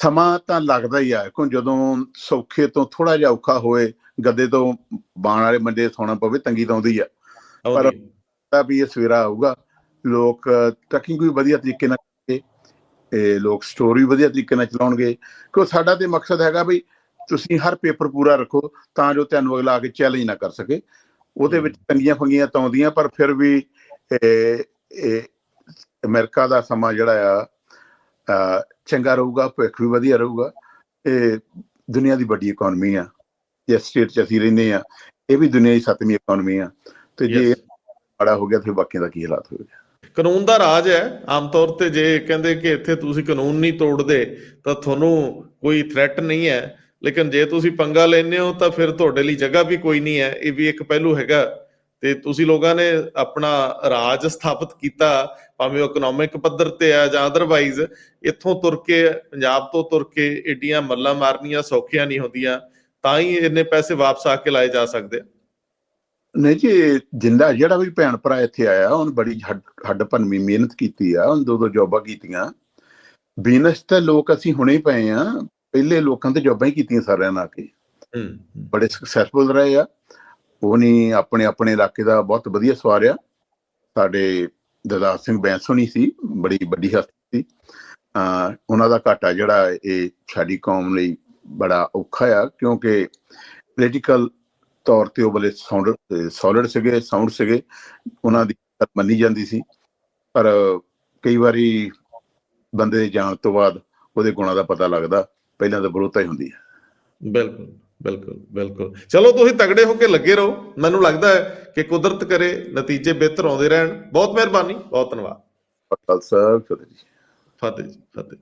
ਸਮਾਂ ਤਾਂ ਲੱਗਦਾ ਹੀ ਆ। ਕਿਉਂ ਜਦੋਂ ਸੌਖੇ ਤੋਂ ਥੋੜਾ ਜਿਹਾ ਔਖਾ ਹੋਏ ਗੱਦੇ ਤੋਂ ਬਾਣ ਵਾਲੇ ਮੰਡੇ ਸੌਣਾ ਪਵੇ ਤੰਗੀ ਤਾਂ ਆਉਂਦੀ ਆ। ਪਰ ਤਾਂ ਵੀ ਇਹ ਸਵੇਰਾ ਆਊਗਾ। ਲੋਕ ਟਰਕਿੰਗ ਵੀ ਵਧੀਆ ਤਰੀਕੇ ਨਾਲ ਇਹ ਲੋਕ ਸਟੋਰੀ ਵਧੀਆ ਤਰੀਕੇ ਨਾਲ ਚਲਾਉਣਗੇ। ਕਿਉਂ ਸਾਡਾ ਤੇ ਮਕਸਦ ਹੈਗਾ ਵੀ ਤੁਸੀਂ ਹਰ ਪੇਪਰ ਪੂਰਾ ਰੱਖੋ ਤਾਂ ਜੋ ਤੁਹਾਨੂੰ ਅਗਲਾ ਆ ਕੇ ਚੈਲੰਜ ਨਾ ਕਰ ਸਕੇ। ਉਹਦੇ ਵਿੱਚ ਤੰਗੀਆਂ ਫੰਗੀਆਂ ਤਾਂ ਆਉਂਦੀਆਂ ਪਰ ਫਿਰ ਵੀ ਇਹ ਅਮਰੀਕਾ ਦਾ ਸਮਾਂ ਜਿਹੜਾ ਆ ਚੰਗਾ ਰਹੂਗਾ ਭਵਿੱਖ ਵੀ ਵਧੀਆ ਰਹੂਗਾ ਇਹ ਦੁਨੀਆ ਦੀ ਵੱਡੀ ਇਕਨੋਮੀ ਆ। ਜਿਸ ਸਟੇਟ 'ਚ ਅਸੀਂ ਰਹਿੰਦੇ ਆ ਇਹ ਵੀ ਦੁਨੀਆ ਦੀ ਸੱਤਵੀਂ ਇਕਨੋਮੀ ਆ। ਤੇ ਜੇ. ਬੜਾ ਹੋ ਗਿਆ ਤੇ ਬਾਕੀਆਂ ਦਾ ਕੀ ਹਾਲਾਤ ਹੋਵੇਗਾ ਕਾਨੂੰਨ ਦਾ ਰਾਜ ਹੈ। ਆਮ ਤੌਰ ਤੇ ਜੇ ਕਹਿੰਦੇ ਕਿ ਇੱਥੇ ਤੁਸੀਂ ਕਾਨੂੰਨ ਨਹੀਂ ਤੋੜਦੇ ਤਾਂ ਤੁਹਾਨੂੰ ਕੋਈ ਥ੍ਰੈਟ ਨਹੀਂ ਹੈ। ਲੇਕਿਨ ਜੇ ਤੁਸੀਂ ਪੰਗਾ ਲੈਂਦੇ ਹੋ ਤਾਂ ਫਿਰ ਤੁਹਾਡੇ ਲਈ ਜਗ੍ਹਾ ਵੀ ਕੋਈ ਨਹੀਂ ਹੈ। ਇਹ ਵੀ ਇੱਕ ਪਹਿਲੂ ਹੈਗਾ। ਤੇ ਤੁਸੀਂ ਲੋਕਾਂ ਨੇ ਆਪਣਾ ਰਾਜ ਸਥਾਪਿਤ ਕੀਤਾ। ਭਾਵੇਂ ਉਹ ਇਕਨੋਮਿਕ ਪੱਧਰ ਤੇ ਆ ਜਾਂ ਅਦਰਵਾਈਜ਼ ਇੱਥੋਂ ਤੁਰ ਕੇ ਪੰਜਾਬ ਤੋਂ ਤੁਰ ਕੇ ਏਡੀਆਂ ਮੱਲਾਂ ਮਾਰਨੀਆਂ ਸੌਖੀਆਂ ਨਹੀਂ ਹੁੰਦੀਆਂ ਤਾਂ ਹੀ ਇੰਨੇ ਪੈਸੇ ਵਾਪਸ ਆ ਕੇ ਲਾਏ ਜਾ ਸਕਦੇ। ਨਹੀਂ ਜੀ ਜਿੰਦਾ ਜਿਹੜਾ ਵੀ ਭੈਣ ਭਰਾ ਇੱਥੇ ਆਇਆ ਉਹਨ ਬੜੀ ਹੱਡ- ਭੰਨਵੀਂ ਮਿਹਨਤ ਕੀਤੀ ਆ ਉਹਨ ਦੋ ਦੋ ਜੌਬਾਂ ਕੀਤੀਆਂ। ਬਿਜ਼ਨਸ ਤੇ ਲੋਕ ਅਸੀਂ ਹੁਣੇ ਪਏ ਆ ਪਹਿਲੇ ਲੋਕਾਂ ਤੇ ਜੌਬਾਂ ਹੀ ਕੀਤੀਆਂ ਸਾਰਿਆਂ ਨਾਲ ਕੇ। ਬੜੇ ਸਕਸੈਸਫੁਲ ਰਹੇ ਆ। ਉਹ ਨਹੀਂ ਆਪਣੇ ਆਪਣੇ ਇਲਾਕੇ ਦਾ ਬਹੁਤ ਵਧੀਆ ਸਵਾਰਿਆ ਸਾਡੇ ਦਦਾਰ ਸਿੰਘ ਬੈਂਸ ਸੀ, ਬੜੀ ਵੱਡੀ ਹਸਤੀ ਸੀ। ਉਹਨਾਂ ਦਾ ਘਾਟਾ ਜਿਹੜਾ ਇਹ ਸਾਡੀ ਕੌਮ ਲਈ ਬੜਾ ਔਖਾ ਆ, ਕਿਉਂਕਿ ਪੋਲੀਟੀਕਲ ਤੌਰ ਤੇ ਉਹ ਬਲੇ ਸੋਲਿਡ ਸੀਗੇ ਸਾਊਂਡ ਸੀਗੇ। ਉਹਨਾਂ ਦੀ ਮੰਨੀ ਜਾਂਦੀ ਸੀ। ਪਰ ਕਈ ਵਾਰੀ ਬੰਦੇ ਦੇ ਜਾਣ ਤੋਂ ਬਾਅਦ ਉਹਦੇ ਗੁਣਾਂ ਦਾ ਪਤਾ ਲੱਗਦਾ, ਪਹਿਲਾਂ ਤਾਂ ਵਿਰੋਧਤਾ ਹੀ ਹੁੰਦੀ ਹੈ ਬਿਲਕੁਲ। ਬਿਲਕੁਲ ਬਿਲਕੁਲ। ਚਲੋ ਤੁਸੀਂ ਤਗੜੇ ਹੋ ਕੇ ਲੱਗੇ ਰਹੋ। ਮੈਨੂੰ ਲੱਗਦਾ ਹੈ ਕਿ ਕੁਦਰਤ ਕਰੇ ਨਤੀਜੇ ਬਿਹਤਰ ਆਉਂਦੇ ਰਹਿਣ। ਬਹੁਤ ਮਿਹਰਬਾਨੀ ਬਹੁਤ ਧੰਨਵਾਦ। ਖਾਲਸਾ ਫਤਿਹ ਜੀ। ਫਤਿਹ ਜੀ ਫਤਿਹ।